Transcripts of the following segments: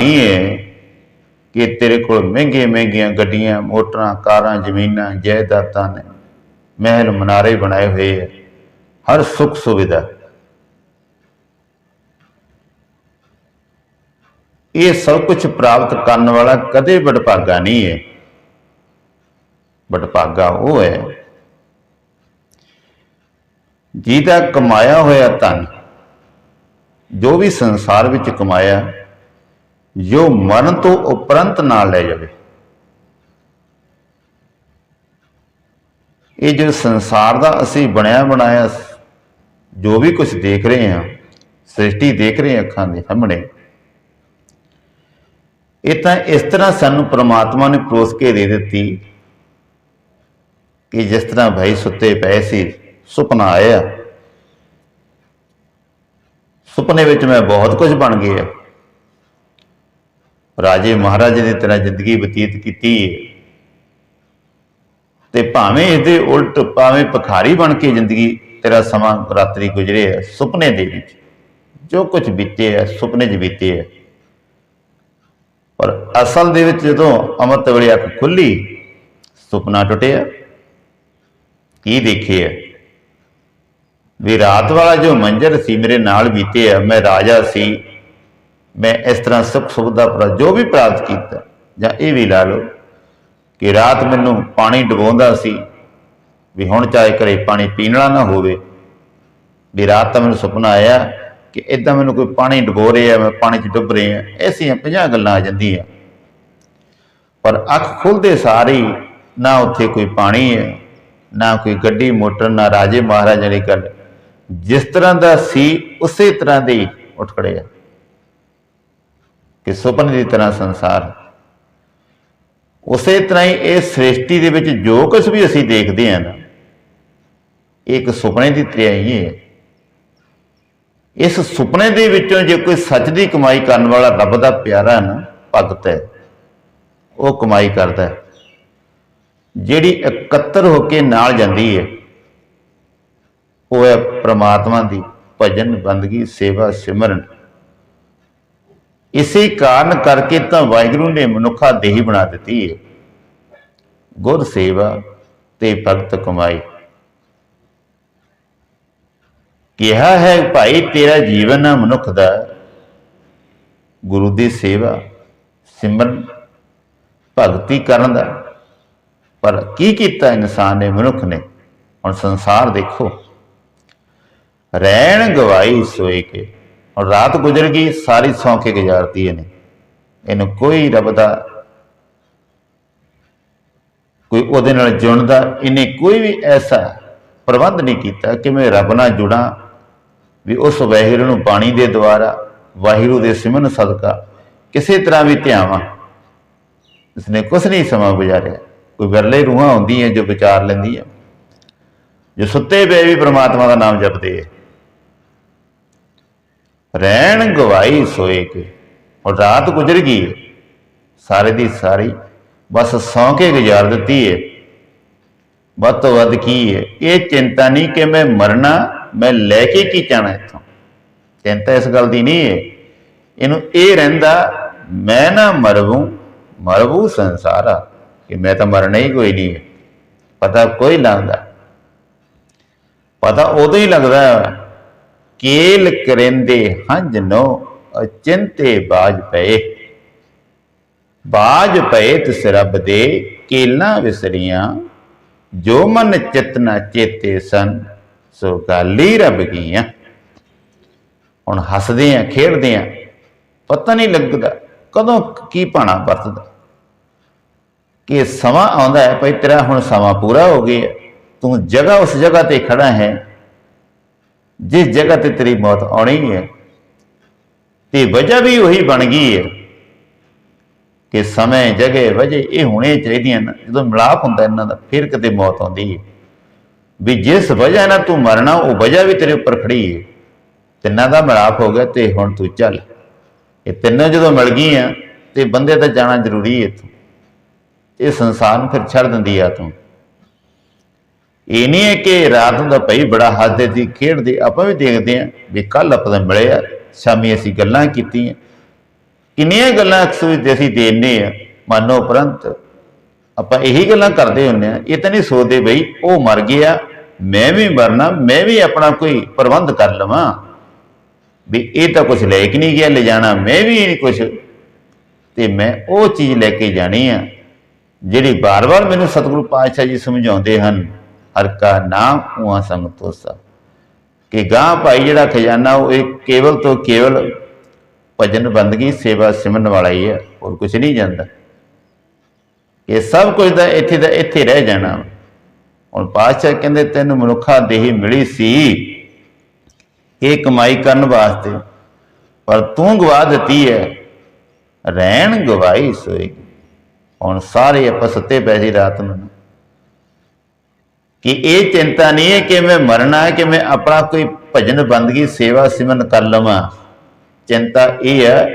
ਨਹੀਂ ਹੈ ਕਿ ਤੇਰੇ ਕੋਲ ਮਹਿੰਗੇ ਮਹਿੰਗੀਆਂ ਗੱਡੀਆਂ, ਮੋਟਰਾਂ, ਕਾਰਾਂ, ਜ਼ਮੀਨਾਂ, ਜਾਇਦਾਦਾਂ ਨੇ ਮਹਿਲ ਮਨਾਰੇ ਬਣਾਏ ਹੋਏ ਹੈ ਹਰ ਸੁੱਖ ਸੁਵਿਧਾ। ਇਹ ਸਭ ਕੁਝ ਪ੍ਰਾਪਤ ਕਰਨ ਵਾਲਾ ਕਦੇ ਵਡਭਾਗਾ ਨਹੀਂ ਹੈ। ਬਟ ਵਡਭਾਗਾ ਉਹ ਹੈ। ਜਿਹਦਾ ਕਮਾਇਆ ਹੋਇਆ ਧਨ ਜੋ ਵੀ ਸੰਸਾਰ ਵਿੱਚ ਕਮਾਇਆ, ਜੋ ਮਰਨ ਤੋਂ ਉਪਰੰਤ ਨਾਲ ਲੈ ਜਾਵੇ। ਇਹ ਜੋ ਸੰਸਾਰ ਦਾ ਅਸੀਂ ਬਣਿਆ ਬਣਾਇਆ ਜੋ ਵੀ ਕੁਝ ਦੇਖ ਰਹੇ ਹਾਂ, ਸ੍ਰਿਸ਼ਟੀ ਦੇਖ ਰਹੇ ਅੱਖਾਂ ਦੇ ਸਾਹਮਣੇ, ਇਹ ਤਾਂ ਇਸ ਤਰ੍ਹਾਂ ਸਾਨੂੰ ਪ੍ਰਮਾਤਮਾ ਨੇ ਪਰੋਸ ਕੇ ਦੇ ਦਿੱਤੀ ਕਿ ਜਿਸ ਤਰ੍ਹਾਂ ਭਾਈ ਸੁੱਤੇ ਪਏ ਸੀ, ਸੁਪਨਾ ਆਇਆ। ਸੁਪਨੇ ਵਿੱਚ ਮੈਂ ਬਹੁਤ ਕੁਝ ਬਣ ਗਿਆ। ਰਾਜੇ ਮਹਾਰਾਜੇ ਦੀ ਤਰ੍ਹਾਂ ਜ਼ਿੰਦਗੀ ਬਤੀਤ ਕੀਤੀ ਹੈ ਤੇ ਭਾਵੇਂ ਇਹਦੇ ਉਲਟ, ਭਾਵੇਂ ਭਖਾਰੀ ਬਣ ਕੇ ਜ਼ਿੰਦਗੀ, ਤੇਰਾ ਸਮਾਂ ਰਾਤਰੀ ਗੁਜ਼ਰੇ ਹੈ ਸੁਪਨੇ ਦੇ ਵਿੱਚ। ਜੋ ਕੁਝ ਬੀਤੇ ਹੈ, ਸੁਪਨੇ 'ਚ ਬੀਤੇ ਹੈ। ਪਰ ਅਸਲ ਦੇ ਵਿੱਚ ਜਦੋਂ ਅੰਮ੍ਰਿਤ ਵੇਲੇ ਅੱਖ ਖੁੱਲੀ, ਸੁਪਨਾ ਟੁੱਟਿਆ। ਕੀ ਦੇਖਿਆ ਵੀ ਰਾਤ ਵਾਲਾ ਜੋ ਮੰਜ਼ਰ ਸੀ, ਮੇਰੇ ਨਾਲ ਬੀਤੇ ਆ, ਮੈਂ ਰਾਜਾ ਸੀ, ਮੈਂ ਇਸ ਤਰ੍ਹਾਂ ਸੁੱਖ ਸੁਵਿਧਾ ਪ੍ਰਾਪਤ ਜੋ ਵੀ ਪ੍ਰਾਪਤ ਕੀਤਾ, ਜਾਂ ਇਹ ਵੀ ਲਾ ਲਓ ਕਿ ਰਾਤ ਮੈਨੂੰ ਪਾਣੀ ਡਬੋਂਦਾ ਸੀ, ਵੀ ਹੁਣ ਚਾਹੇ ਘਰੇ ਪਾਣੀ ਪੀਣ ਵਾਲਾ ਨਾ ਹੋਵੇ, ਵੀ ਰਾਤ ਤਾਂ ਮੈਨੂੰ ਸੁਪਨਾ ਆਇਆ ਕਿ ਇਦਾਂ ਮੈਨੂੰ ਕੋਈ ਪਾਣੀ ਡਬੋ ਰਿਹਾ, ਮੈਂ ਪਾਣੀ 'ਚ ਡੁੱਬ ਰਿਹਾ, ਐਸੀਆਂ 50 ਗੱਲਾਂ ਆ ਜਾਂਦੀਆਂ। ਪਰ ਅੱਖ ਖੁੱਲਦੇ ਸਾਰੀ ਨਾ ਉੱਥੇ ਕੋਈ ਪਾਣੀ ਹੈ। ਨਾ ਕੋਈ ਗੱਡੀ, ਮੋਟਰ, ਨਾ ਰਾਜੇ ਮਹਾਰਾਜਾ ਦੀ ਗੱਲ। ਜਿਸ ਤਰ੍ਹਾਂ ਦਾ ਸੀ, ਉਸੇ ਤਰ੍ਹਾਂ ਦੇ ਹੀ ਉੱਠ ਆ। ਕਿ ਸੁਪਨੇ ਦੀ ਤਰ੍ਹਾਂ ਸੰਸਾਰ ਉਸੇ ਤਰ੍ਹਾਂ ਹੀ ਇਹ ਸ੍ਰਿਸ਼ਟੀ ਦੇ ਵਿੱਚ ਜੋ ਕੁਝ ਵੀ ਅਸੀਂ ਦੇਖਦੇ ਹਾਂ ਨਾ, ਇਹ ਇੱਕ ਸੁਪਨੇ ਦੀ ਤਰ੍ਹਾਂ ਹੀ ਹੈ। ਇਸ ਸੁਪਨੇ ਦੇ ਵਿੱਚੋਂ ਜੇ ਕੋਈ ਸੱਚ ਦੀ ਕਮਾਈ ਕਰਨ ਵਾਲਾ ਰੱਬ ਦਾ ਪਿਆਰਾ ਨਾ ਭਗਤ ਹੈ, ਉਹ ਕਮਾਈ ਕਰਦਾ ਹੈ। ਜਿਹੜੀ ਇਕੱਤਰ ਹੋ ਕੇ ਨਾਲ ਜਾਂਦੀ ਹੈ ਉਹ ਹੈ ਪ੍ਰਮਾਤਮਾ ਦੀ ਭਜਨ, ਬੰਦਗੀ, ਸੇਵਾ, ਸਿਮਰਨ। ਇਸੇ ਕਾਰਨ ਕਰਕੇ ਤਾਂ ਵਾਹਿਗੁਰੂ ਨੇ ਮਨੁੱਖਾ ਦੇਹੀ ਬਣਾ ਦਿੱਤੀ ਹੈ ਗੁਰ ਸੇਵਾ ਤੇ ਭਗਤ ਕਮਾਈ। ਕਿਹਾ ਹੈ, ਭਾਈ, ਤੇਰਾ ਜੀਵਨ ਹੈ ਮਨੁੱਖ ਦਾ। ਗੁਰੂ ਦੀ ਸੇਵਾ, ਸਿਮਰਨ, ਭਗਤੀ ਕਰਨ ਦਾ। ਪਰ ਕੀ ਕੀਤਾ ਇਨਸਾਨ ਨੇ, ਮਨੁੱਖ ਨੇ? ਹੁਣ ਸੰਸਾਰ ਦੇਖੋ। ਰਹਿਣ ਗਵਾਈ ਸੋਏ ਕੇ। ਹੁਣ ਰਾਤ ਗੁਜ਼ਰ ਗਈ, ਸਾਰੀ ਸੌਂ ਕੇ ਗੁਜ਼ਾਰਤੀ ਇਹਨੇ। ਇਹਨੂੰ ਕੋਈ ਰੱਬ ਦਾ, ਕੋਈ ਉਹਦੇ ਨਾਲ ਜੁੜਨ ਦਾ ਇਹਨੇ ਕੋਈ ਵੀ ਐਸਾ ਪ੍ਰਬੰਧ ਨਹੀਂ ਕੀਤਾ ਕਿ ਮੈਂ ਰੱਬ ਨਾਲ ਜੁੜਾਂ, ਵੀ ਉਸ ਵਾਹਿਗੁਰੂ ਨੂੰ ਬਾਣੀ ਦੇ ਦੁਆਰਾ, ਵਾਹਿਗੁਰੂ ਦੇ ਸਿਮਰਨ ਸਦਕਾ ਕਿਸੇ ਤਰ੍ਹਾਂ ਵੀ ਧਿਆਵਾਂ। ਇਸਨੇ ਕੁਛ ਨਹੀਂ ਸਮਾਂ ਗੁਜ਼ਾਰਿਆ। ਕੋਈ ਵਿਰਲੇ ਰੂਹਾਂ ਹੁੰਦੀਆਂ ਜੋ ਵਿਚਾਰ ਲੈਂਦੀਆਂ। ਜੋ ਸੁੱਤੇ ਪਏ ਵੀ ਪ੍ਰਮਾਤਮਾ ਦਾ ਨਾਮ ਜਪਦੇ ਹੈ ਰਹਿਣ ਗਵਾਈ ਸੋਏ ਕੇ, ਹੁਣ ਰਾਤ ਗੁਜ਼ਰ ਗਈ ਸਾਰੇ ਦੀ ਸਾਰੀ, ਬਸ ਸੌਂ ਕੇ ਗੁਜ਼ਾਰ ਦਿੱਤੀ ਹੈ ਵੱਧ ਤੋਂ ਵੱਧ ਕੀ ਹੈ ਇਹ ਚਿੰਤਾ ਨਹੀਂ ਕਿ ਮੈਂ ਮਰਨਾ, ਮੈਂ ਲੈ ਕੇ ਕੀ ਜਾਣਾ ਇੱਥੋਂ। ਚਿੰਤਾ ਇਸ ਗੱਲ ਦੀ ਨਹੀਂ ਹੈ ਇਹਨੂੰ ਇਹ ਰਹਿੰਦਾ, ਮੈਂ ਨਾ ਮਰਵੂੰ, ਮਰਵੂ ਸੰਸਾਰਾ। ਕਿ ਮੈਂ ਤਾਂ ਮਰਨਾ ਹੀ ਕੋਈ ਨਹੀਂ ਪਤਾ ਕੋਈ ਲਾਂਦਾ ਪਤਾ ਉਦੋਂ ਹੀ ਲੱਗਦਾ ਕੇਲ ਕਰਿੰਦੇ ਹੰਝ ਨੋ, ਅਚਿੰਤੇ ਬਾਜ ਪਏ। ਬਾਜ ਪਏ ਤਿਸ ਰੱਬ ਦੇ, ਕੇਲਾਂ ਵਿਸਰੀਆਂ। ਜੋ ਮਨ ਚਿਤਨਾ ਚੇਤੇ ਸਨ, ਸੋ ਗਾਲੀ ਰੱਬ ਗੀਆਂ ਹੁਣ ਹੱਸਦੇ ਆ, ਖੇਡਦੇ ਆ, ਪਤਾ ਨਹੀਂ ਲੱਗਦਾ ਕਦੋਂ ਕੀ ਪਾਣਾ ਵਰਤਦਾ। ਕਿ ਸਮਾਂ ਆਉਂਦਾ ਹੈ, ਭਈ ਤੇਰਾ ਹੁਣ ਸਮਾਂ ਪੂਰਾ ਹੋ ਗਿਆ ਤੂੰ ਜਗ੍ਹਾ ਉਸ ਜਗ੍ਹਾ ਤੇ ਖੜਾ ਹੈ, ਜਿਸ ਜਗ੍ਹਾ ਤੇ ਤੇਰੀ ਮੌਤ ਆਉਣੀ ਹੈ। ਤੇ ਵਜ੍ਹਾ ਵੀ ਉਹੀ ਬਣ ਗਈ ਹੈ ਕਿ ਸਮੇਂ, ਜਗ੍ਹਾ, ਵਜ੍ਹਾ ਇਹ ਹੋਣੇ ਚਾਹੀਦੀਆਂ ਨੇ ਜਦੋਂ ਮਿਲਾਪ ਹੁੰਦਾ ਇਹਨਾਂ ਦਾ ਫਿਰ ਕਿਤੇ ਮੌਤ ਆਉਂਦੀ ਹੈ। ਵੀ ਜਿਸ ਵਜ੍ਹਾ ਨਾਲ ਤੂੰ ਮਰਨਾ, ਉਹ ਵਜ੍ਹਾ ਵੀ ਤੇਰੇ ਉੱਪਰ ਖੜੀ ਹੈ। ਤਿੰਨਾਂ ਦਾ ਮਿਲਾਪ ਹੋ ਗਿਆ ਤੇ ਹੁਣ ਤੂੰ ਚੱਲ। ਇਹ ਤਿੰਨੋਂ ਜਦੋਂ ਮਿਲ ਗਈਆਂ, ਤੇ ਬੰਦੇ ਤਾਂ ਜਾਣਾ ਜ਼ਰੂਰੀ ਹੈ ਇੱਥੋਂ। ਇਹ ਸੰਸਾਰ ਨੂੰ ਫਿਰ ਛੱਡ ਦਿੰਦੀ ਆ ਤੂੰ। ਇਹ ਨਹੀਂ ਹੈ ਕਿ ਰਾਤ ਨੂੰ ਤਾਂ ਭਈ ਬੜਾ ਹੱਸਦੇ ਸੀ ਖੇਡਦੇ ਆਪਾਂ ਵੀ ਦੇਖਦੇ ਆਂ ਵੀ ਕੱਲ ਆਪਾਂ ਤਾਂ ਮਿਲੇ ਆ, ਸ਼ਾਮੀ ਅਸੀਂ ਗੱਲਾਂ ਕੀਤੀਆਂ। ਕਿੰਨੀਆਂ ਗੱਲਾਂ ਅਕਸਰ ਅਸੀਂ ਦੇਨੇ ਆ ਮਾਨੋ ਉਪਰੰਤ ਆਪਾਂ ਇਹੀ ਗੱਲਾਂ ਕਰਦੇ ਹੁੰਨੇ ਆ ਇਹ ਤਾਂ ਨਹੀਂ ਸੋਚਦੇ ਬਈ ਉਹ ਮਰ ਗਿਆ, ਮੈਂ ਵੀ ਮਰਨਾ, ਮੈਂ ਵੀ ਆਪਣਾ ਕੋਈ ਪ੍ਰਬੰਧ ਕਰ ਲਵਾਂ। ਵੀ ਇਹ ਤਾਂ ਕੁਝ ਲੈ ਕੇ ਨਹੀਂ ਗਿਆ ਲੈ ਜਾਣਾ ਮੈਂ ਵੀ ਨਹੀਂ ਕੁਝ ਤੇ ਮੈਂ ਉਹ ਚੀਜ਼ ਲੈ ਕੇ ਜਾਣੀ ਆ। ਜਿਹੜੀ ਬਾਰ-ਬਾਰ ਮੈਨੂੰ ਸਤਿਗੁਰੂ ਪਾਤਸ਼ਾਹ ਜੀ ਸਮਝਾਉਂਦੇ ਹਨ, ਹਰ ਕਾ ਨਾਮ ਉਹਾਂ ਸੰਤੋਸਾ। ਕਿ ਗਾਂ ਭਾਈ ਜਿਹੜਾ ਖਜ਼ਾਨਾ, ਉਹ ਇਹ ਕੇਵਲ ਤੋਂ ਕੇਵਲ ਭਜਨ ਬੰਦਗੀ ਸੇਵਾ ਸਿਮਰਨ ਵਾਲਾ ਹੀ ਹੈ, ਹੋਰ ਕੁਝ ਨਹੀਂ ਜਾਂਦਾ। ਇਹ ਸਭ ਕੁਝ ਦਾ ਇੱਥੇ ਦਾ ਇੱਥੇ ਰਹਿ ਜਾਣਾ। ਹੁਣ ਪਾਤਸ਼ਾਹ ਕਹਿੰਦੇ, ਤੈਨੂੰ ਮਨੁੱਖਾ ਦੇਹੀ ਮਿਲੀ ਸੀ, ਇਹ ਕਮਾਈ ਕਰਨ ਵਾਸਤੇ। ਪਰ ਤੂੰ ਗਵਾ ਦਿੱਤੀ ਹੈ, ਰਹਿਣ ਗਵਾਈ ਸੋਏਗੀ। ਹੁਣ ਸਾਰੇ ਆਪਾਂ ਸੁੱਤੇ ਪਏ ਸੀ ਰਾਤ ਨੂੰ। ਕਿ ਇਹ ਚਿੰਤਾ ਨਹੀਂ ਹੈ ਕਿ ਮੈਂ ਮਰਨਾ ਹੈ, ਕਿ ਮੈਂ ਆਪਣਾ ਕੋਈ ਭਜਨ, ਬੰਦਗੀ, ਸੇਵਾ ਸਿਮਨ ਕਰ ਲਵਾਂ। ਚਿੰਤਾ ਇਹ ਹੈ